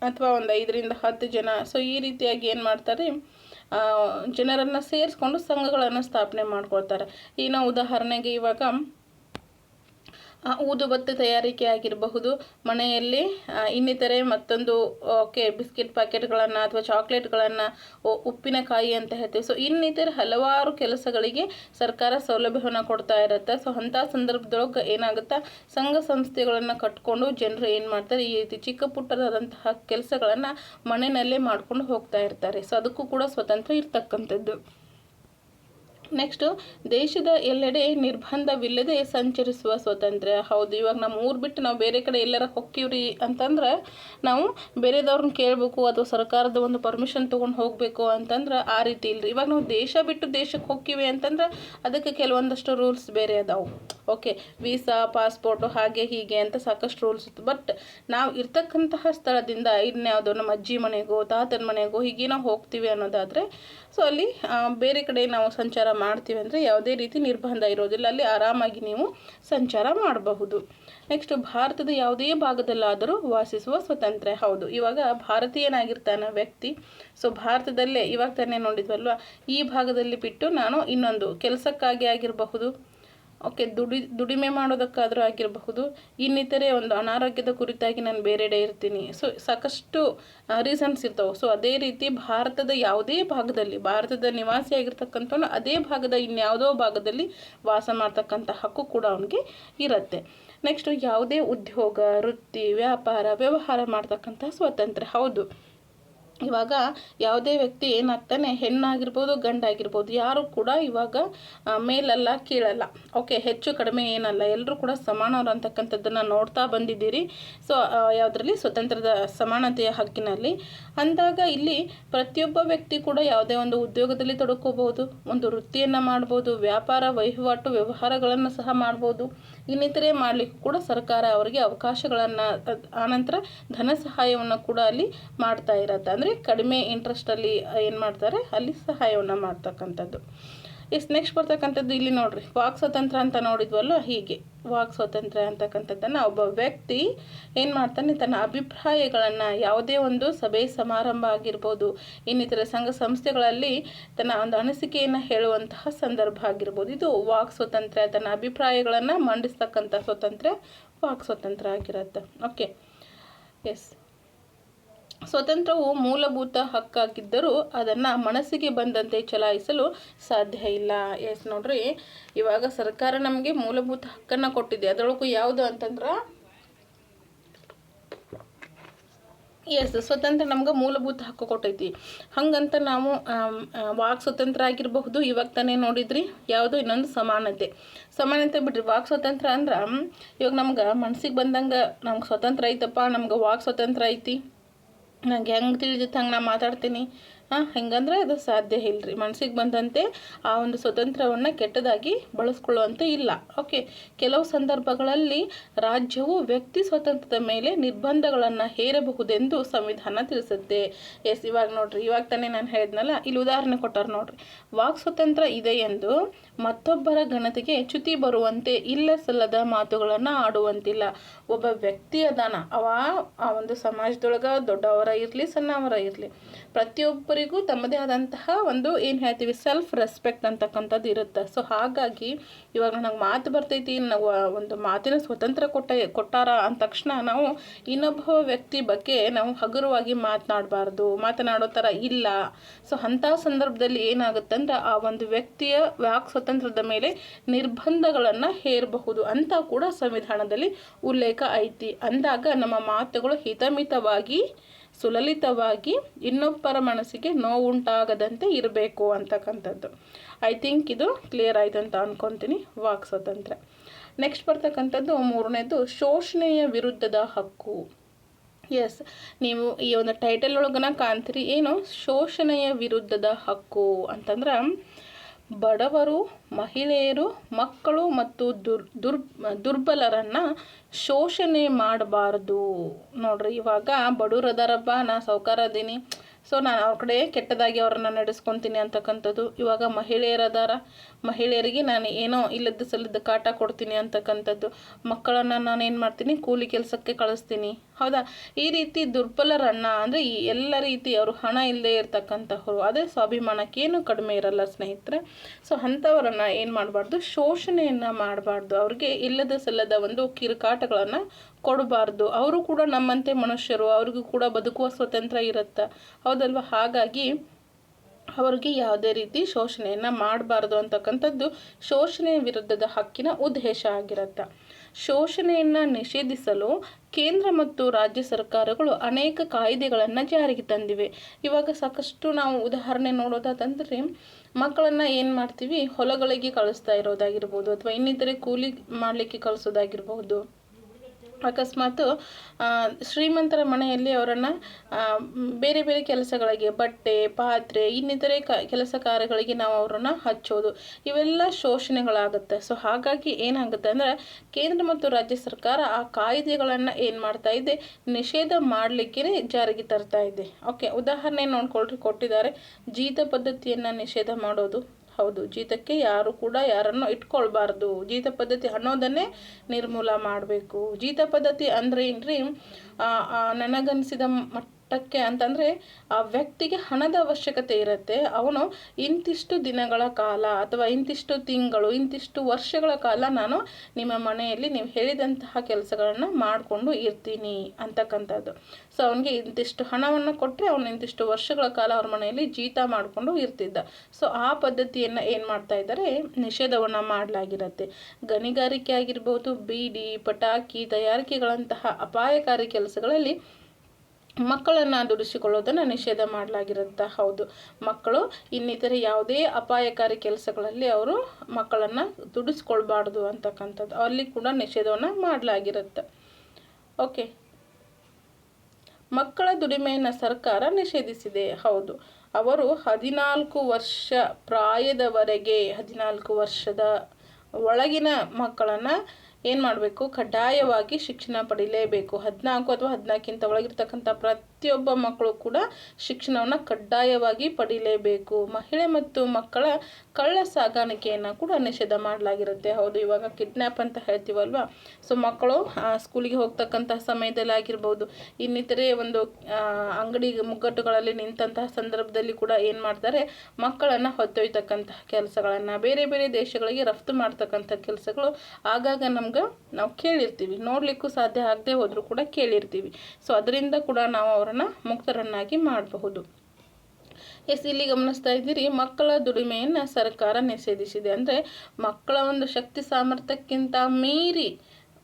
ಅಥವಾ ಒಂದು ಐದರಿಂದ ಹತ್ತು ಜನ. ಸೊ ಈ ರೀತಿಯಾಗಿ ಏನು ಮಾಡ್ತಾರೆ? ಜನರನ್ನು ಸೇರಿಸ್ಕೊಂಡು ಸಂಘಗಳನ್ನು ಸ್ಥಾಪನೆ ಮಾಡ್ಕೊಳ್ತಾರೆ. ಈಗ ಉದಾಹರಣೆಗೆ ಇವಾಗ ಊದುಬತ್ತಿ ತಯಾರಿಕೆ ಆಗಿರಬಹುದು. ಮನೆಯಲ್ಲಿ ಇನ್ನಿತರೆ ಮತ್ತೊಂದು, ಓಕೆ, ಬಿಸ್ಕೆಟ್ ಪ್ಯಾಕೆಟ್ಗಳನ್ನು ಅಥವಾ ಚಾಕ್ಲೇಟ್ಗಳನ್ನು ಉಪ್ಪಿನಕಾಯಿ ಅಂತ ಹೇಳ್ತೀವಿ. ಸೊ ಇನ್ನಿತರ ಹಲವಾರು ಕೆಲಸಗಳಿಗೆ ಸರ್ಕಾರ ಸೌಲಭ್ಯವನ್ನು ಕೊಡ್ತಾ ಇರುತ್ತೆ. ಸೊ ಅಂಥ ಸಂದರ್ಭದೊಳಗೆ ಏನಾಗುತ್ತಾ, ಸಂಘ ಸಂಸ್ಥೆಗಳನ್ನು ಕಟ್ಕೊಂಡು ಜನರು ಏನು ಮಾಡ್ತಾರೆ, ಈ ರೀತಿ ಚಿಕ್ಕ ಪುಟ್ಟದಾದಂತಹ ಕೆಲಸಗಳನ್ನು ಮನೆಯಲ್ಲೇ ಮಾಡ್ಕೊಂಡು ಹೋಗ್ತಾ ಇರ್ತಾರೆ. ಸೊ ಅದಕ್ಕೂ ಕೂಡ ಸ್ವತಂತ್ರ ಇರ್ತಕ್ಕಂಥದ್ದು. ನೆಕ್ಸ್ಟು ದೇಶದ ಎಲ್ಲೆಡೆ ನಿರ್ಬಂಧವಿಲ್ಲದೆ ಸಂಚರಿಸುವ ಸ್ವಾತಂತ್ರ್ಯ. ಹೌದು, ಇವಾಗ ನಮ್ಮ ಊರು ಬಿಟ್ಟು ನಾವು ಬೇರೆ ಕಡೆ ಎಲ್ಲರ ಹೊಕ್ಕಿವ್ರಿ ಅಂತಂದ್ರೆ, ನಾವು ಬೇರೆದವ್ರನ್ನ ಕೇಳಬೇಕು ಅಥವಾ ಸರ್ಕಾರದ ಒಂದು ಪರ್ಮಿಷನ್ ತೊಗೊಂಡು ಹೋಗಬೇಕು ಅಂತಂದ್ರೆ ಆ ರೀತಿ ಇಲ್ಲರಿ ಇವಾಗ ನಾವು ದೇಶ ಬಿಟ್ಟು ದೇಶಕ್ಕೆ ಹೋಗ್ತೀವಿ ಅಂತಂದ್ರೆ, ಅದಕ್ಕೆ ಕೆಲವೊಂದಷ್ಟು ರೂಲ್ಸ್ ಬೇರೆ ಅದಾವು. ಓಕೆ, ವೀಸಾ, ಪಾಸ್ಪೋರ್ಟು ಹಾಗೆ ಹೀಗೆ ಅಂತ ಸಾಕಷ್ಟು ರೂಲ್ಸ್ ಇತ್ತು. ಬಟ್ ನಾವು ಇರ್ತಕ್ಕಂತಹ ಸ್ಥಳದಿಂದ ಇನ್ಯಾವುದೋ ನಮ್ಮ ಅಜ್ಜಿ ಮನೆಗೋ, ತಾತನ ಮನೆಗೋ ಹೀಗೆ ನಾವು ಹೋಗ್ತೀವಿ ಅನ್ನೋದಾದರೆ ಸೊ ಅಲ್ಲಿ ಬೇರೆ ಕಡೆ ನಾವು ಸಂಚಾರ ಮಾಡ್ತೀವಿ ಅಂದರೆ ಯಾವುದೇ ರೀತಿ ನಿರ್ಬಂಧ ಇರೋದಿಲ್ಲ. ಅಲ್ಲಿ ಆರಾಮಾಗಿ ನೀವು ಸಂಚಾರ ಮಾಡಬಹುದು. ನೆಕ್ಸ್ಟ್ ಭಾರತದ ಯಾವುದೇ ಭಾಗದಲ್ಲಾದರೂ ವಾಸಿಸುವ ಸ್ವತಂತ್ರ, ಹೌದು. ಇವಾಗ ಭಾರತೀಯನಾಗಿರ್ತಾನೆ ವ್ಯಕ್ತಿ ಸೊ ಭಾರತದಲ್ಲೇ, ಇವಾಗ ತಾನೇ ನೋಡಿದ್ವಲ್ವ, ಈ ಭಾಗದಲ್ಲಿ ಬಿಟ್ಟು ನಾನು ಇನ್ನೊಂದು, ಕೆಲಸಕ್ಕಾಗಿ ಆಗಿರಬಹುದು ಓಕೆ, ದುಡಿ, ದುಡಿಮೆ ಮಾಡೋದಕ್ಕಾದರೂ ಆಗಿರಬಹುದು. ಇನ್ನಿತರೆ ಒಂದು ಅನಾರೋಗ್ಯದ ಕುರಿತಾಗಿ ನಾನು ಬೇರೆಡೆ ಇರ್ತೀನಿ. ಸೊ ಸಾಕಷ್ಟು ರೀಸನ್ಸ್ ಇರ್ತವೆ. ಸೊ ಅದೇ ರೀತಿ ಭಾರತದ ಯಾವುದೇ ಭಾಗದಲ್ಲಿ, ಭಾರತದ ನಿವಾಸಿಯಾಗಿರ್ತಕ್ಕಂಥವನು ಅದೇ ಭಾಗದ ಇನ್ಯಾವುದೋ ಭಾಗದಲ್ಲಿ ವಾಸ ಮಾಡ್ತಕ್ಕಂಥ ಹಕ್ಕು ಕೂಡ ಅವನಿಗೆ ಇರುತ್ತೆ. ನೆಕ್ಸ್ಟು ಯಾವುದೇ ಉದ್ಯೋಗ, ವೃತ್ತಿ, ವ್ಯಾಪಾರ, ವ್ಯವಹಾರ ಮಾಡ್ತಕ್ಕಂಥ ಸ್ವಾತಂತ್ರ್ಯ. ಹೌದು. ಇವಾಗ ಯಾವುದೇ ವ್ಯಕ್ತಿ ಏನಾಗ್ತಾನೆ, ಹೆಣ್ಣಾಗಿರ್ಬೋದು, ಗಂಡಾಗಿರ್ಬೋದು, ಯಾರು ಕೂಡ ಇವಾಗ ಮೇಲಲ್ಲ ಕೀಳಲ್ಲ. ಓಕೆ, ಹೆಚ್ಚು ಕಡಿಮೆ ಏನಲ್ಲ ಎಲ್ಲರೂ ಕೂಡ ಸಮಾನರು ಅಂತಕ್ಕಂಥದ್ದನ್ನು ನೋಡ್ತಾ ಬಂದಿದ್ದೀರಿ. ಸೊ ಯಾವುದರಲ್ಲಿ? ಸ್ವತಂತ್ರದ ಸಮಾನತೆಯ ಹಕ್ಕಿನಲ್ಲಿ. ಅಂದಾಗ ಇಲ್ಲಿ ಪ್ರತಿಯೊಬ್ಬ ವ್ಯಕ್ತಿ ಕೂಡ ಯಾವುದೇ ಒಂದು ಉದ್ಯೋಗದಲ್ಲಿ ತೊಡಕೋಬಹುದು, ಒಂದು ವೃತ್ತಿಯನ್ನು ಮಾಡ್ಬೋದು, ವ್ಯಾಪಾರ ವಹಿವಾಟು ವ್ಯವಹಾರಗಳನ್ನು ಸಹ ಮಾಡ್ಬೋದು. ಇನ್ನಿತರೆ ಮಾಡಲಿಕ್ಕೂ ಕೂಡ ಸರ್ಕಾರ ಅವರಿಗೆ ಅವಕಾಶಗಳನ್ನು ಆನಂತರ ಧನ ಸಹಾಯವನ್ನು ಕೂಡ ಅಲ್ಲಿ ಮಾಡ್ತಾ ಇರತ್ತೆ. ಅಂದರೆ ಕಡಿಮೆ ಇಂಟ್ರೆಸ್ಟಲ್ಲಿ ಏನು ಮಾಡ್ತಾರೆ? ಅಲ್ಲಿ ಸಹಾಯವನ್ನು ಮಾಡ್ತಕ್ಕಂಥದ್ದು. ಎಸ್ ನೆಕ್ಸ್ಟ್ ಬರ್ತಕ್ಕಂಥದ್ದು ಇಲ್ಲಿ ನೋಡ್ರಿ. ವಾಕ್ ಸ್ವತಂತ್ರ ಅಂತ ನೋಡಿದ್ವಲ್ಲ ಹೀಗೆ. ವಾಕ್ ಸ್ವಾತಂತ್ರ್ಯ ಅಂತಕ್ಕಂಥದ್ದನ್ನ ಒಬ್ಬ ವ್ಯಕ್ತಿ ಏನು ಮಾಡ್ತಾನೆ? ತನ್ನ ಅಭಿಪ್ರಾಯಗಳನ್ನು ಯಾವುದೇ ಒಂದು ಸಭೆ ಸಮಾರಂಭ ಆಗಿರ್ಬೋದು, ಇನ್ನಿತರ ಸಂಘ ಸಂಸ್ಥೆಗಳಲ್ಲಿ ತನ್ನ ಒಂದು ಅನಿಸಿಕೆಯನ್ನು ಹೇಳುವಂತಹ ಸಂದರ್ಭ ಆಗಿರ್ಬೋದು. ಇದು ವಾಕ್ ಸ್ವಾತಂತ್ರ್ಯ ತನ್ನ ಅಭಿಪ್ರಾಯಗಳನ್ನು ಮಂಡಿಸ್ತಕ್ಕಂಥ ಸ್ವಾತಂತ್ರ್ಯ ವಾಕ್ ಸ್ವತಂತ್ರ ಆಗಿರುತ್ತೆ. ಓಕೆ ಎಸ್ ಸ್ವತಂತ್ರವು ಮೂಲಭೂತ ಹಕ್ಕಾಗಿದ್ದರೂ ಅದನ್ನು ಮನಸ್ಸಿಗೆ ಬಂದಂತೆ ಚಲಾಯಿಸಲು ಸಾಧ್ಯ ಇಲ್ಲ. ಎಸ್, ನೋಡ್ರಿ. ಇವಾಗ ಸರ್ಕಾರ ನಮಗೆ ಮೂಲಭೂತ ಹಕ್ಕನ್ನು ಕೊಟ್ಟಿದೆ. ಅದರೊಳಗೂ ಯಾವುದು ಅಂತಂದ್ರೆ, ಎಸ್, ಸ್ವತಂತ್ರ ನಮ್ಗೆ ಮೂಲಭೂತ ಹಕ್ಕು ಕೊಟ್ಟೈತಿ. ಹಂಗಂತ ನಾವು ವಾಕ್ ಸ್ವತಂತ್ರ ಆಗಿರಬಹುದು. ಇವಾಗ ತಾನೇ ನೋಡಿದ್ರಿ, ಯಾವುದು ಇನ್ನೊಂದು ಸಮಾನತೆ. ಸಮಾನತೆ ಬಿಡ್ರಿ. ವಾಕ್ ಸ್ವತಂತ್ರ ಅಂದ್ರೆ, ಇವಾಗ ನಮ್ಗೆ ಮನ್ಸಿಗೆ ಬಂದಂಗೆ ನಮ್ಗೆ ಸ್ವತಂತ್ರ ಐತಪ್ಪ, ನಮ್ಗೆ ವಾಕ್ ಸ್ವತಂತ್ರ ಐತಿ. ನಂಗೆ ಹೆಂಗೆ ತಿಳಿದಿತ್ತು ಹಂಗೆ ನಾ ಮಾತಾಡ್ತೀನಿ. ಹಾಂ ಹೆಂಗಂದ್ರೆ ಅದು ಸಾಧ್ಯ ಇಲ್ಲರಿ ಮನಸ್ಸಿಗೆ ಬಂದಂತೆ ಆ ಒಂದು ಸ್ವತಂತ್ರವನ್ನು ಕೆಟ್ಟದಾಗಿ ಬಳಸ್ಕೊಳ್ಳುವಂತೆ ಇಲ್ಲ. ಓಕೆ, ಕೆಲವು ಸಂದರ್ಭಗಳಲ್ಲಿ ರಾಜ್ಯವು ವ್ಯಕ್ತಿ ಸ್ವತಂತ್ರದ ಮೇಲೆ ನಿರ್ಬಂಧಗಳನ್ನು ಹೇರಬಹುದೆಂದು ಸಂವಿಧಾನ ತಿಳಿಸುತ್ತೆ. ಎಸ್, ಇವಾಗ ನೋಡ್ರಿ, ಇವಾಗ ತಾನೇ ನಾನು ಹೇಳಿದ್ನಲ್ಲ, ಇಲ್ಲಿ ಉದಾಹರಣೆ ಕೊಟ್ಟಾರ ನೋಡ್ರಿ. ವಾಕ್ ಸ್ವತಂತ್ರ ಇದೆ ಎಂದು ಮತ್ತೊಬ್ಬರ ಘನತೆಗೆ ಚ್ಯುತಿ ಬರುವಂತೆ ಇಲ್ಲ ಸಲ್ಲದ ಮಾತುಗಳನ್ನು ಆಡುವಂತಿಲ್ಲ. ಒಬ್ಬ ವ್ಯಕ್ತಿ ಅದಾನ ಅವ ಆ ಒಂದು ಸಮಾಜದೊಳಗೆ ದೊಡ್ಡವರ ಇರಲಿ, ಸಣ್ಣವರ ಇರಲಿ. ಪ್ರತಿಯೊಬ್ಬರಿಗೂ ತಮ್ಮದೇ ಆದಂತಹ ಒಂದು, ಏನು ಹೇಳ್ತೀವಿ ಸೆಲ್ಫ್ ರೆಸ್ಪೆಕ್ಟ್ ಅಂತಕ್ಕಂಥದ್ದು ಇರುತ್ತೆ. ಸೊ ಹಾಗಾಗಿ ಇವಾಗ ನನಗೆ ಮಾತು ಬರ್ತೈತಿ ನಾವು ಒಂದು ಮಾತಿನ ಸ್ವತಂತ್ರ ಕೊಟ್ಟ, ಕೊಟ್ಟಾರ ಅಂದ ತಕ್ಷಣ ನಾವು ಇನ್ನೊಬ್ಬ ವ್ಯಕ್ತಿ ಬಗ್ಗೆ ನಾವು ಹಗುರವಾಗಿ ಮಾತನಾಡಬಾರ್ದು, ಮಾತನಾಡೋ ಥರ ಇಲ್ಲ. ಸೊ ಅಂಥ ಸಂದರ್ಭದಲ್ಲಿ ಏನಾಗುತ್ತೆ ಅಂದ್ರೆ ಆ ಒಂದು ವ್ಯಕ್ತಿಯ ವಾಕ್ ಸ್ವತಂತ್ರದ ಮೇಲೆ ನಿರ್ಬಂಧಗಳನ್ನು ಹೇರಬಹುದು ಅಂತ ಕೂಡ ಸಂವಿಧಾನದಲ್ಲಿ ಉಲ್ಲೇಖ ಐತಿ. ಅಂದಾಗ ನಮ್ಮ ಮಾತುಗಳು ಹಿತಮಿತವಾಗಿ, ಸುಲಲಿತವಾಗಿ ಇನ್ನೊಬ್ಬರ ಮನಸ್ಸಿಗೆ ನೋವುಂಟಾಗದಂತೆ ಇರಬೇಕು ಅಂತಕ್ಕಂಥದ್ದು. ಐ ಥಿಂಕ್ ಇದು ಕ್ಲಿಯರ್ ಆಯಿತು ಅಂತ ಅನ್ಕೊತೀನಿ. ವಾಕ್ ಸ್ವಾತಂತ್ರ್ಯ. ನೆಕ್ಸ್ಟ್ ಬರ್ತಕ್ಕಂಥದ್ದು ಮೂರನೇದು, ಶೋಷಣೆಯ ವಿರುದ್ಧದ ಹಕ್ಕು. ಎಸ್ ನೀವು ಈ ಒಂದು ಟೈಟಲ್ ಒಳಗನ ಕಾಣ್ತೀರಿ. ಏನು? ಶೋಷಣೆಯ ವಿರುದ್ಧದ ಹಕ್ಕು ಅಂತಂದ್ರೆ ಬಡವರು, ಮಹಿಳೆಯರು, ಮಕ್ಕಳು ಮತ್ತು ದುರ್ ದುರ್, ದುರ್ಬಲರನ್ನು ಶೋಷಣೆ ಮಾಡಬಾರ್ದು. ನೋಡ್ರಿ, ಇವಾಗ ಬಡವ್ರು ಅದಾರಪ್ಪ, ನಾ ಸೌಕಾರ ಅದೀನಿ. ಸೊ ನಾನು ಅವ್ರ ಕಡೆ ಕೆಟ್ಟದಾಗಿ ಅವ್ರನ್ನ ನಡೆಸ್ಕೊತೀನಿ ಅಂತಕ್ಕಂಥದ್ದು. ಇವಾಗ ಮಹಿಳೆಯರದಾರ ಮಹಿಳೆಯರಿಗೆ ನಾನು ಏನೋ ಇಲ್ಲದ ಸಲ್ಲದ ಕಾಟ ಕೊಡ್ತೀನಿ ಅಂತಕ್ಕಂಥದ್ದು. ಮಕ್ಕಳನ್ನು ನಾನು ಏನು ಮಾಡ್ತೀನಿ? ಕೂಲಿ ಕೆಲಸಕ್ಕೆ ಕಳಿಸ್ತೀನಿ. ಹೌದಾ? ಈ ರೀತಿ ದುರ್ಬಲರನ್ನ ಅಂದರೆ ಈ ಎಲ್ಲ ರೀತಿ ಅವರು ಹಣ ಇಲ್ಲದೆ ಇರ್ತಕ್ಕಂಥವ್ರು ಅದೇ ಸ್ವಾಭಿಮಾನಕ್ಕೇನು ಕಡಿಮೆ ಇರಲ್ಲ ಸ್ನೇಹಿತರೆ. ಸೊ ಅಂಥವರನ್ನು ಏನು ಮಾಡಬಾರ್ದು? ಶೋಷಣೆಯನ್ನು ಮಾಡಬಾರ್ದು. ಅವ್ರಿಗೆ ಇಲ್ಲದ ಸಲ್ಲದ ಒಂದು ಕಿರುಕಾಟಗಳನ್ನು ಕೊಡಬಾರ್ದು. ಅವರು ಕೂಡ ನಮ್ಮಂತೆ ಮನುಷ್ಯರು, ಅವ್ರಿಗೂ ಕೂಡ ಬದುಕುವ ಸ್ವತಂತ್ರ ಇರುತ್ತೆ. ಹೌದಲ್ವ? ಹಾಗಾಗಿ ಅವರಿಗೆ ಯಾವುದೇ ರೀತಿ ಶೋಷಣೆಯನ್ನು ಮಾಡಬಾರ್ದು ಅಂತಕ್ಕಂಥದ್ದು ಶೋಷಣೆಯ ವಿರುದ್ಧದ ಹಕ್ಕಿನ ಉದ್ದೇಶ ಆಗಿರುತ್ತೆ. ಶೋಷಣೆಯನ್ನು ನಿಷೇಧಿಸಲು ಕೇಂದ್ರ ಮತ್ತು ರಾಜ್ಯ ಸರ್ಕಾರಗಳು ಅನೇಕ ಕಾಯ್ದೆಗಳನ್ನು ಜಾರಿಗೆ ತಂದಿವೆ. ಇವಾಗ ಸಾಕಷ್ಟು ನಾವು ಉದಾಹರಣೆ ನೋಡೋದಾದಂದರೆ, ಮಕ್ಕಳನ್ನು ಏನು ಮಾಡ್ತೀವಿ? ಹೊಲಗಳಿಗೆ ಕಳಿಸ್ತಾ ಇರೋದಾಗಿರ್ಬೋದು ಅಥವಾ ಇನ್ನಿತರೆ ಕೂಲಿ ಮಾಡಲಿಕ್ಕೆ ಕಳಿಸೋದಾಗಿರ್ಬೋದು. ಅಕಸ್ಮಾತ್ ಶ್ರೀಮಂತರ ಮನೆಯಲ್ಲಿ ಅವರನ್ನು ಬೇರೆ ಬೇರೆ ಕೆಲಸಗಳಿಗೆ, ಬಟ್ಟೆ, ಪಾತ್ರೆ, ಇನ್ನಿತರೆ ಕ, ಕೆಲಸ ಕಾರ್ಯಗಳಿಗೆ ನಾವು ಅವರನ್ನು ಹಚ್ಚೋದು. ಇವೆಲ್ಲ ಶೋಷಣೆಗಳಾಗುತ್ತೆ. ಸೊ ಹಾಗಾಗಿ ಏನಾಗುತ್ತೆ ಅಂದರೆ, ಕೇಂದ್ರ ಮತ್ತು ರಾಜ್ಯ ಸರ್ಕಾರ ಆ ಕಾಯ್ದೆಗಳನ್ನು ಏನು ಮಾಡ್ತಾ ಇದೆ, ನಿಷೇಧ ಮಾಡಲಿಕ್ಕೆ ಜಾರಿಗೆ ತರ್ತಾ ಇದೆ. ಓಕೆ ಉದಾಹರಣೆ ನೋಡ್ಕೊಳ್ರಿ, ಕೊಟ್ಟಿದ್ದಾರೆ. ಜೀತ ಪದ್ಧತಿಯನ್ನು ನಿಷೇಧ ಮಾಡೋದು. ಹೌದು. ಜೀತಕ್ಕೆ ಯಾರು ಕೂಡ ಯಾರನ್ನು ಇಟ್ಕೊಳ್ಬಾರ್ದು. ಜೀತ ಪದ್ಧತಿ ಅನ್ನೋದನ್ನೇ ನಿರ್ಮೂಲ ಮಾಡಬೇಕು. ಜೀತ ಪದ್ಧತಿ ಅಂದರೆ ಏನ್ರಿ? ನನಗನ್ಸಿದ ಮಟ್ಟ ಮಟ್ಟಕ್ಕೆ ಅಂತಂದರೆ ಆ ವ್ಯಕ್ತಿಗೆ ಹಣದ ಅವಶ್ಯಕತೆ ಇರುತ್ತೆ. ಅವನು ಇಂತಿಷ್ಟು ದಿನಗಳ ಕಾಲ ಅಥವಾ ಇಂತಿಷ್ಟು ತಿಂಗಳು, ಇಂತಿಷ್ಟು ವರ್ಷಗಳ ಕಾಲ ನಾನು ನಿಮ್ಮ ಮನೆಯಲ್ಲಿ ನೀವು ಹೇಳಿದಂತಹ ಕೆಲಸಗಳನ್ನು ಮಾಡಿಕೊಂಡು ಇರ್ತೀನಿ ಅಂತಕ್ಕಂಥದ್ದು. ಸೊ ಅವನಿಗೆ ಇಂತಿಷ್ಟು ಹಣವನ್ನು ಕೊಟ್ಟರೆ ಅವನು ಇಂತಿಷ್ಟು ವರ್ಷಗಳ ಕಾಲ ಅವ್ರ ಮನೆಯಲ್ಲಿ ಜೀತ ಮಾಡಿಕೊಂಡು ಇರ್ತಿದ್ದ. ಸೊ ಆ ಪದ್ಧತಿಯನ್ನು ಏನು ಮಾಡ್ತಾ ಇದ್ದಾರೆ? ನಿಷೇಧವನ್ನು ಮಾಡಲಾಗಿರುತ್ತೆ. ಗಣಿಗಾರಿಕೆ ಆಗಿರ್ಬೋದು, ಬೀಡಿ, ಪಟಾಕಿ ತಯಾರಿಕೆಗಳಂತಹ ಅಪಾಯಕಾರಿ ಕೆಲಸಗಳಲ್ಲಿ ಮಕ್ಕಳನ್ನು ದುಡಿಸಿಕೊಳ್ಳೋದನ್ನು ನಿಷೇಧ ಮಾಡಲಾಗಿರುತ್ತೆ? ಹೌದು. ಮಕ್ಕಳು ಇನ್ನಿತರ ಯಾವುದೇ ಅಪಾಯಕಾರಿ ಕೆಲಸಗಳಲ್ಲಿ ಅವರು ಮಕ್ಕಳನ್ನು ದುಡಿಸ್ಕೊಳ್ಬಾರ್ದು ಅಂತಕ್ಕಂಥದ್ದು. ಅಲ್ಲಿ ಕೂಡ ನಿಷೇಧವನ್ನು ಮಾಡಲಾಗಿರುತ್ತೆ. ಓಕೆ. ಮಕ್ಕಳ ದುಡಿಮೆಯನ್ನು ಸರ್ಕಾರ ನಿಷೇಧಿಸಿದೆ. ಹೌದು. ಅವರು ಹದಿನಾಲ್ಕು ವರ್ಷ ಪ್ರಾಯದವರೆಗೆ, ಹದಿನಾಲ್ಕು ವರ್ಷದ ಒಳಗಿನ ಮಕ್ಕಳನ್ನು ಏನು ಮಾಡಬೇಕು? ಕಡ್ಡಾಯವಾಗಿ ಶಿಕ್ಷಣ ಪಡಿಲೇಬೇಕು. ಹದಿನಾಲ್ಕು ಅಥವಾ ಹದಿನಾಲ್ಕಿಂತ ಒಳಗಿರ್ತಕ್ಕಂಥ ಪ್ರತಿಯೊಬ್ಬ ಮಕ್ಕಳು ಕೂಡ ಶಿಕ್ಷಣವನ್ನು ಕಡ್ಡಾಯವಾಗಿ ಪಡೀಲೇಬೇಕು. ಮಹಿಳೆ ಮತ್ತು ಮಕ್ಕಳ ಕಳ್ಳ ಸಾಗಾಣಿಕೆಯನ್ನು ಕೂಡ ನಿಷೇಧ ಮಾಡಲಾಗಿರುತ್ತೆ. ಹೌದು, ಇವಾಗ ಕಿಡ್ನ್ಯಾಪ್ ಅಂತ ಹೇಳ್ತೀವಲ್ವ? ಸೊ ಮಕ್ಕಳು ಸ್ಕೂಲಿಗೆ ಹೋಗ್ತಕ್ಕಂತಹ ಸಮಯದಲ್ಲಿ ಆಗಿರ್ಬೋದು, ಇನ್ನಿತರೆ ಒಂದು ಅಂಗಡಿ ಮುಗ್ಗಟ್ಟುಗಳಲ್ಲಿ ನಿಂತಹ ಸಂದರ್ಭದಲ್ಲಿ ಕೂಡ ಏನು ಮಾಡ್ತಾರೆ? ಮಕ್ಕಳನ್ನು ಹೊತ್ತೊಯ್ತಕ್ಕಂತಹ ಕೆಲಸಗಳನ್ನು, ಬೇರೆ ಬೇರೆ ದೇಶಗಳಿಗೆ ರಫ್ತು ಮಾಡ್ತಕ್ಕಂಥ ಕೆಲಸಗಳು ಆಗಾಗ ನಮ್ಗೆ ನಾವು ಕೇಳಿರ್ತೀವಿ. ನೋಡಲಿಕ್ಕೂ ಸಾಧ್ಯ ಆಗದೆ ಹೋದರೂ ಕೂಡ ಕೇಳಿರ್ತೀವಿ. ಸೊ ಅದರಿಂದ ಕೂಡ ನಾವು ಅವರನ್ನು ಮುಕ್ತರನ್ನಾಗಿ ಮಾಡಬಹುದು. ಎಸ್, ಇಲ್ಲಿ ಗಮನಿಸ್ತಾ ಇದ್ದೀರಿ, ಮಕ್ಕಳ ದುಡಿಮೆಯನ್ನು ಸರ್ಕಾರ ನಿಷೇಧಿಸಿದೆ. ಅಂದರೆ ಮಕ್ಕಳ ಒಂದು ಶಕ್ತಿ ಸಾಮರ್ಥ್ಯಕ್ಕಿಂತ ಮೀರಿ,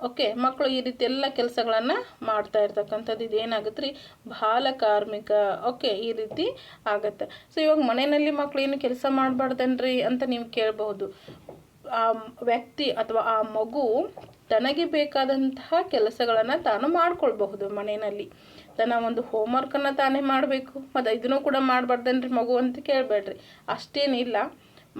ಓಕೆ, ಮಕ್ಕಳು ಈ ರೀತಿ ಎಲ್ಲ ಕೆಲಸಗಳನ್ನು ಮಾಡ್ತಾ ಇರ್ತಕ್ಕಂಥದ್ದು ಇದೇನಾಗುತ್ತೆ ರೀ ಬಾಲ ಕಾರ್ಮಿಕ, ಓಕೆ, ಈ ರೀತಿ ಆಗುತ್ತೆ. ಸೊ ಇವಾಗ ಮನೆಯಲ್ಲಿ ಮಕ್ಕಳು ಏನು ಕೆಲಸ ಮಾಡಬಾರ್ದನ್ರಿ ಅಂತ ನೀವು ಕೇಳಬಹುದು. ಆ ವ್ಯಕ್ತಿ ಅಥವಾ ಆ ಮಗು ತನಗೆ ಬೇಕಾದಂತಹ ಕೆಲಸಗಳನ್ನು ತಾನು ಮಾಡ್ಕೊಳ್ಬಹುದು ಮನೆಯಲ್ಲಿ. ತನ್ನ ಒಂದು ಹೋಮ್ವರ್ಕನ್ನು ತಾನೇ ಮಾಡಬೇಕು. ಮತ್ತು ಇದನ್ನು ಕೂಡ ಮಾಡಬಾರ್ದೇನ್ರಿ ಮಗು ಅಂತ ಕೇಳಬೇಡ್ರಿ. ಅಷ್ಟೇನಿಲ್ಲ.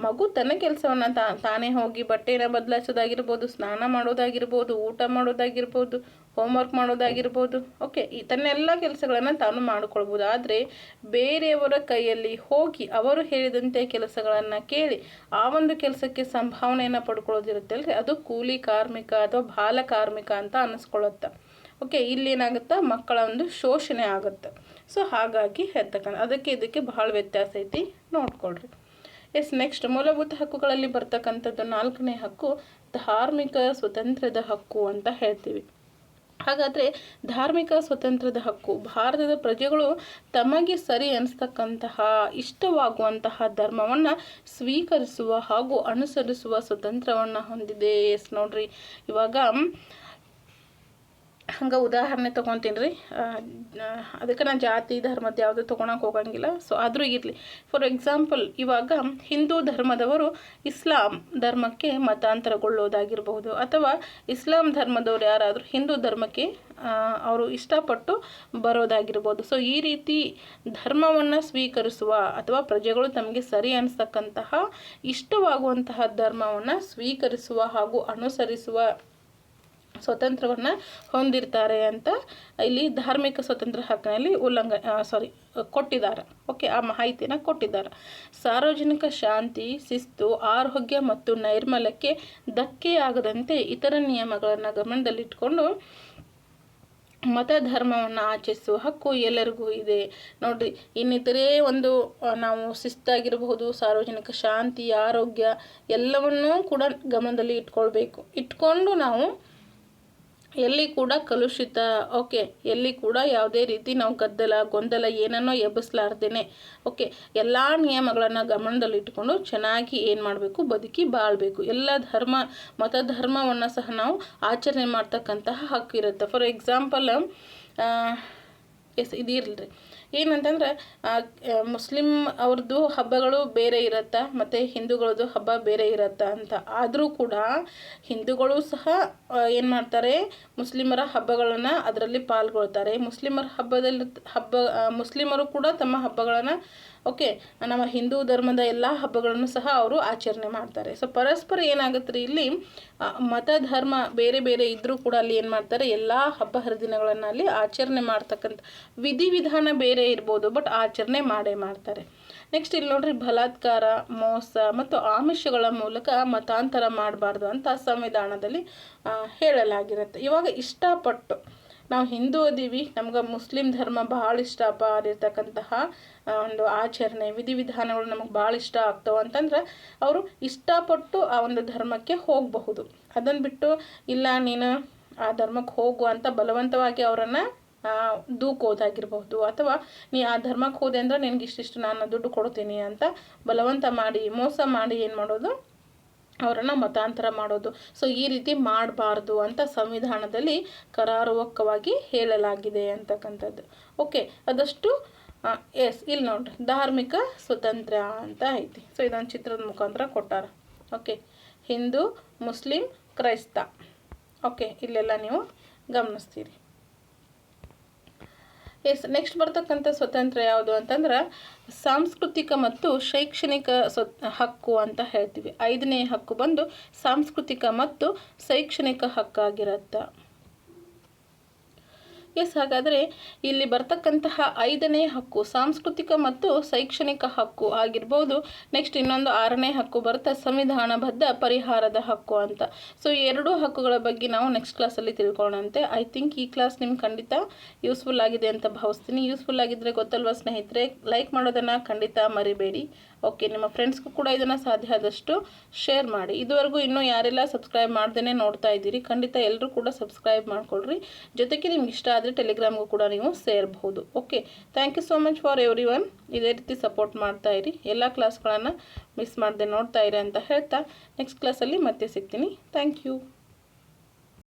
ಮಗು ತನ್ನ ಕೆಲಸವನ್ನು ತಾನೇ ಹೋಗಿ ಬಟ್ಟೆನ ಬದಲಾಯಿಸೋದಾಗಿರ್ಬೋದು, ಸ್ನಾನ ಮಾಡೋದಾಗಿರ್ಬೋದು, ಊಟ ಮಾಡೋದಾಗಿರ್ಬೋದು ಹೋಮ್ವರ್ಕ್ ಮಾಡೋದಾಗಿರ್ಬೋದು. ಓಕೆ ತನ್ನೆಲ್ಲ ಕೆಲಸಗಳನ್ನು ತಾನು ಮಾಡಿಕೊಳ್ಬೋದು. ಆದರೆ ಬೇರೆಯವರ ಕೈಯಲ್ಲಿ ಹೋಗಿ ಅವರು ಹೇಳಿದಂತೆ ಕೆಲಸಗಳನ್ನು ಕೇಳಿ ಆ ಒಂದು ಕೆಲಸಕ್ಕೆ ಸಂಭಾವನೆಯನ್ನು ಪಡ್ಕೊಳ್ಳೋದಿರುತ್ತೆ ಅಲ್ರಿ ಅದು ಕೂಲಿ ಕಾರ್ಮಿಕ ಅಥವಾ ಬಾಲ ಕಾರ್ಮಿಕ ಅಂತ ಅನ್ನಿಸ್ಕೊಳ್ಳುತ್ತೆ ಓಕೆ ಇಲ್ಲಿ ಏನಾಗುತ್ತೆ? ಮಕ್ಕಳ ಒಂದು ಶೋಷಣೆ ಆಗುತ್ತೆ. ಸೊ ಹಾಗಾಗಿ ಹೇಳ್ತಕ್ಕಂಥ ಅದಕ್ಕೆ ಇದಕ್ಕೆ ಬಹಳ ವ್ಯತ್ಯಾಸ ಐತಿ. ನೋಡ್ಕೊಳ್ರಿ. ಎಸ್ ನೆಕ್ಸ್ಟ್ ಮೂಲಭೂತ ಹಕ್ಕುಗಳಲ್ಲಿ ಬರ್ತಕ್ಕಂಥದ್ದು ನಾಲ್ಕನೇ ಹಕ್ಕು, ಧಾರ್ಮಿಕ ಸ್ವತಂತ್ರದ ಹಕ್ಕು ಅಂತ ಹೇಳ್ತೀವಿ. ಹಾಗಾದರೆ ಧಾರ್ಮಿಕ ಸ್ವತಂತ್ರದ ಹಕ್ಕು, ಭಾರತದ ಪ್ರಜೆಗಳು ತಮಗೆ ಸರಿ ಅನಿಸ್ತಕ್ಕಂತಹ, ಇಷ್ಟವಾಗುವಂತಹ ಧರ್ಮವನ್ನು ಸ್ವೀಕರಿಸುವ ಹಾಗೂ ಅನುಸರಿಸುವ ಸ್ವತಂತ್ರವನ್ನು ಹೊಂದಿದೆ. ಎಸ್ ನೋಡ್ರಿ. ಇವಾಗ ಹಂಗೆ ಉದಾಹರಣೆ ತೊಗೊತೀನಿ ರೀ. ಅದಕ್ಕೆ ನಾನು ಜಾತಿ, ಧರ್ಮದ ಯಾವುದು ತೊಗೊಳಕ್ಕೆ ಹೋಗಂಗಿಲ್ಲ. ಸೊ ಆದರೂ ಇರಲಿ. ಫಾರ್ ಎಕ್ಸಾಂಪಲ್ ಇವಾಗ ಹಿಂದೂ ಧರ್ಮದವರು ಇಸ್ಲಾಂ ಧರ್ಮಕ್ಕೆ ಮತಾಂತರಗೊಳ್ಳೋದಾಗಿರ್ಬೋದು ಅಥವಾ ಇಸ್ಲಾಂ ಧರ್ಮದವ್ರು ಯಾರಾದರೂ ಹಿಂದೂ ಧರ್ಮಕ್ಕೆ ಅವರು ಇಷ್ಟಪಟ್ಟು ಬರೋದಾಗಿರ್ಬೋದು. ಸೊ ಈ ರೀತಿ ಧರ್ಮವನ್ನು ಸ್ವೀಕರಿಸುವ ಅಥವಾ ಪ್ರಜೆಗಳು ತಮಗೆ ಸರಿ ಅನಿಸ್ತಕ್ಕಂತಹ ಇಷ್ಟವಾಗುವಂತಹ ಧರ್ಮವನ್ನು ಸ್ವೀಕರಿಸುವ ಹಾಗೂ ಅನುಸರಿಸುವ ಸ್ವತಂತ್ರವನ್ನು ಹೊಂದಿರ್ತಾರೆ ಅಂತ ಇಲ್ಲಿ ಧಾರ್ಮಿಕ ಸ್ವತಂತ್ರ ಹಕ್ಕಿನಲ್ಲಿ ಉಲ್ಲಂಘ ಸಾರಿ ಕೊಟ್ಟಿದ್ದಾರೆ. ಓಕೆ ಆ ಮಾಹಿತಿನ ಕೊಟ್ಟಿದ್ದಾರೆ. ಸಾರ್ವಜನಿಕ ಶಾಂತಿ, ಶಿಸ್ತು, ಆರೋಗ್ಯ ಮತ್ತು ನೈರ್ಮಲ್ಯಕ್ಕೆ ಧಕ್ಕೆಯಾಗದಂತೆ ಇತರ ನಿಯಮಗಳನ್ನು ಗಮನದಲ್ಲಿಟ್ಕೊಂಡು ಮತ ಧರ್ಮವನ್ನು ಆಚರಿಸುವ ಹಕ್ಕು ಎಲ್ಲರಿಗೂ ಇದೆ. ನೋಡಿರಿ, ಇನ್ನಿತರೇ ಒಂದು ನಾವು ಶಿಸ್ತಾಗಿರಬಹುದು, ಸಾರ್ವಜನಿಕ ಶಾಂತಿ, ಆರೋಗ್ಯ ಎಲ್ಲವನ್ನೂ ಕೂಡ ಗಮನದಲ್ಲಿ ಇಟ್ಕೊಳ್ಬೇಕು. ಇಟ್ಕೊಂಡು ನಾವು ಎಲ್ಲಿ ಕೂಡ ಕಲುಷಿತ. ಓಕೆ, ಎಲ್ಲಿ ಕೂಡ ಯಾವುದೇ ರೀತಿ ನಾವು ಗದ್ದಲ, ಗೊಂದಲ ಏನನ್ನೋ ಎಬ್ಬಿಸ್ಲಾರ್ದೇನೆ. ಓಕೆ, ಎಲ್ಲ ನಿಯಮಗಳನ್ನು ಗಮನದಲ್ಲಿಟ್ಟುಕೊಂಡು ಚೆನ್ನಾಗಿ ಏನು ಮಾಡಬೇಕು? ಬದುಕಿ ಬಾಳಬೇಕು. ಎಲ್ಲ ಧರ್ಮ ಮತ ಧರ್ಮವನ್ನು ಸಹ ನಾವು ಆಚರಣೆ ಮಾಡ್ತಕ್ಕಂತಹ ಹಕ್ಕು ಇರುತ್ತೆ. ಫಾರ್ ಎಕ್ಸಾಂಪಲ್ ಎಸ್ ಇದಿರಲಿ ಏನಂತಂದ್ರೆ ಮುಸ್ಲಿಮ್ ಅವ್ರದ್ದು ಹಬ್ಬಗಳು ಬೇರೆ ಇರುತ್ತಾ? ಮತ್ತು ಹಿಂದೂಗಳದ್ದು ಹಬ್ಬ ಬೇರೆ ಇರುತ್ತಾ ಅಂತ? ಆದರೂ ಕೂಡ ಹಿಂದೂಗಳು ಸಹ ಏನು ಮಾಡ್ತಾರೆ? ಮುಸ್ಲಿಮರ ಹಬ್ಬಗಳನ್ನು ಅದರಲ್ಲಿ ಪಾಲ್ಗೊಳ್ತಾರೆ. ಮುಸ್ಲಿಮರ ಹಬ್ಬದಲ್ಲಿ ಹಬ್ಬ ಮುಸ್ಲಿಮರು ಕೂಡ ತಮ್ಮ ಹಬ್ಬಗಳನ್ನು, ಓಕೆ, ನಮ್ಮ ಹಿಂದೂ ಧರ್ಮದ ಎಲ್ಲ ಹಬ್ಬಗಳನ್ನು ಸಹ ಅವರು ಆಚರಣೆ ಮಾಡ್ತಾರೆ. ಸೊ ಪರಸ್ಪರ ಏನಾಗುತ್ತೆ ರೀ ಇಲ್ಲಿ ಮತ ಧರ್ಮ ಬೇರೆ ಬೇರೆ ಇದ್ದರೂ ಕೂಡ ಅಲ್ಲಿ ಏನು ಮಾಡ್ತಾರೆ, ಎಲ್ಲ ಹಬ್ಬ ಹರಿದಿನಗಳನ್ನು ಅಲ್ಲಿ ಆಚರಣೆ ಮಾಡ್ತಕ್ಕಂಥ ವಿಧಿವಿಧಾನ ಬೇರೆ ಇರ್ಬೋದು, ಬಟ್ ಆಚರಣೆ ಮಾಡೇ ಮಾಡ್ತಾರೆ. ನೆಕ್ಸ್ಟ್ ಇಲ್ಲಿ ನೋಡ್ರಿ, ಬಲಾತ್ಕಾರ, ಮೋಸ ಮತ್ತು ಆಮಿಷಗಳ ಮೂಲಕ ಮತಾಂತರ ಮಾಡಬಾರ್ದು ಅಂತ ಸಂವಿಧಾನದಲ್ಲಿ ಹೇಳಲಾಗಿರುತ್ತೆ. ಇವಾಗ ಇಷ್ಟಪಟ್ಟು ನಾವು ಹಿಂದೂ ಅದೀವಿ ನಮ್ಗೆ ಮುಸ್ಲಿಂ ಧರ್ಮ ಭಾಳ ಇಷ್ಟಪ್ಪ ಆಗಿರ್ತಕ್ಕಂತಹ ಒಂದು ಆಚರಣೆ, ವಿಧಿವಿಧಾನಗಳು ನಮಗೆ ಭಾಳ ಇಷ್ಟ ಆಗ್ತವೆ ಅಂತಂದ್ರೆ ಅವರು ಇಷ್ಟಪಟ್ಟು ಆ ಒಂದು ಧರ್ಮಕ್ಕೆ ಹೋಗಬಹುದು. ಅದನ್ನು ಬಿಟ್ಟು, ಇಲ್ಲ ನೀನು ಆ ಧರ್ಮಕ್ಕೆ ಹೋಗು ಅಂತ ಬಲವಂತವಾಗಿ ಅವರನ್ನು ದೂಕೋದಾಗಿರ್ಬಹುದು ಅಥವಾ ನೀ ಆ ಧರ್ಮಕ್ಕೆ ಹೋದೆ ಅಂದ್ರೆ ನಿನಗೆ ಇಷ್ಟಿಷ್ಟು ನಾನು ದುಡ್ಡು ಕೊಡ್ತೀನಿ ಅಂತ ಬಲವಂತ ಮಾಡಿ, ಮೋಸ ಮಾಡಿ ಏನು ಮಾಡೋದು? ಅವರನ್ನು ಮತಾಂತರ ಮಾಡೋದು. ಸೊ ಈ ರೀತಿ ಮಾಡಬಾರ್ದು ಅಂತ ಸಂವಿಧಾನದಲ್ಲಿ ಕರಾರುವಕ್ಕವಾಗಿ ಹೇಳಲಾಗಿದೆ ಅಂತಕ್ಕಂಥದ್ದು. ಓಕೆ ಅದಷ್ಟು ಎಸ್ ಇಲ್ಲಿ ನೋಡ್ರಿ. ಧಾರ್ಮಿಕ ಸ್ವತಂತ್ರ ಅಂತ ಐತಿ. ಸೊ ಇದೊಂದು ಚಿತ್ರದ ಮುಖಾಂತರ ಕೊಟ್ಟಾರ. ಓಕೆ ಹಿಂದೂ, ಮುಸ್ಲಿಂ, ಕ್ರೈಸ್ತ. ಓಕೆ ಇಲ್ಲೆಲ್ಲ ನೀವು ಗಮನಿಸ್ತೀರಿ. ಎಸ್ ನೆಕ್ಸ್ಟ್ ಬರ್ತಕ್ಕಂಥ ಸ್ವತಂತ್ರ ಯಾವುದು ಅಂತಂದ್ರೆ ಸಾಂಸ್ಕೃತಿಕ ಮತ್ತು ಶೈಕ್ಷಣಿಕ ಸ್ವ ಹಕ್ಕು ಅಂತ ಹೇಳ್ತೀವಿ. ಐದನೇ ಹಕ್ಕು ಬಂದು ಸಾಂಸ್ಕೃತಿಕ ಮತ್ತು ಶೈಕ್ಷಣಿಕ ಹಕ್ಕಾಗಿರುತ್ತೆ. ಎಸ್ ಹಾಗಾದರೆ ಇಲ್ಲಿ ಬರ್ತಕ್ಕಂತಹ ಐದನೇ ಹಕ್ಕು ಸಾಂಸ್ಕೃತಿಕ ಮತ್ತು ಶೈಕ್ಷಣಿಕ ಹಕ್ಕು ಆಗಿರ್ಬೋದು. ನೆಕ್ಸ್ಟ್ ಇನ್ನೊಂದು ಆರನೇ ಹಕ್ಕು ಬರುತ್ತೆ, ಸಂವಿಧಾನಬದ್ಧ ಪರಿಹಾರದ ಹಕ್ಕು ಅಂತ. ಸೊ ಎರಡು ಹಕ್ಕುಗಳ ಬಗ್ಗೆ ನಾವು ನೆಕ್ಸ್ಟ್ ಕ್ಲಾಸಲ್ಲಿ ತಿಳ್ಕೊಳ್ಳೋಣಂತೆ ಐ ಥಿಂಕ್ ಈ ಕ್ಲಾಸ್ ನಿಮ್ಗೆ ಖಂಡಿತ ಯೂಸ್ಫುಲ್ ಆಗಿದೆ ಅಂತ ಭಾವಿಸ್ತೀನಿ. ಯೂಸ್ಫುಲ್ ಆಗಿದ್ದರೆ ಗೊತ್ತಲ್ವ ಸ್ನೇಹಿತರೆ ಲೈಕ್ ಮಾಡೋದನ್ನು ಖಂಡಿತ ಮರಿಬೇಡಿ. ಓಕೆ ನಿಮ್ಮ ಫ್ರೆಂಡ್ಸ್ಗೂ ಕೂಡ ಇದನ್ನು ಸಾಧ್ಯ ಆದಷ್ಟು ಶೇರ್ ಮಾಡಿ. ಇದುವರೆಗೂ ಇನ್ನೂ ಯಾರೆಲ್ಲ ಸಬ್ಸ್ಕ್ರೈಬ್ ಮಾಡ್ದೇ ನೋಡ್ತಾ ಇದ್ದೀರಿ, ಖಂಡಿತ ಎಲ್ಲರೂ ಕೂಡ ಸಬ್ಸ್ಕ್ರೈಬ್ ಮಾಡ್ಕೊಳ್ರಿ. ಜೊತೆಗೆ ನಿಮ್ಗೆ ಇಷ್ಟ ಆದರೆ ಟೆಲಿಗ್ರಾಮ್ಗೂ ಕೂಡ ನೀವು ಸೇರಬಹುದು. Okay thank you so much for everyone ಇದೇ ರೀತಿ ಸಪೋರ್ಟ್ ಮಾಡ್ತಾ ಇರಿ. ಎಲ್ಲ ಕ್ಲಾಸ್ಗಳನ್ನು ಮಿಸ್ ಮಾಡದೆ ನೋಡ್ತಾ ಇರಿ ಅಂತ ಹೇಳ್ತಾ ನೆಕ್ಸ್ಟ್ ಕ್ಲಾಸಲ್ಲಿ ಮತ್ತೆ ಸಿಗ್ತೀನಿ. Thank you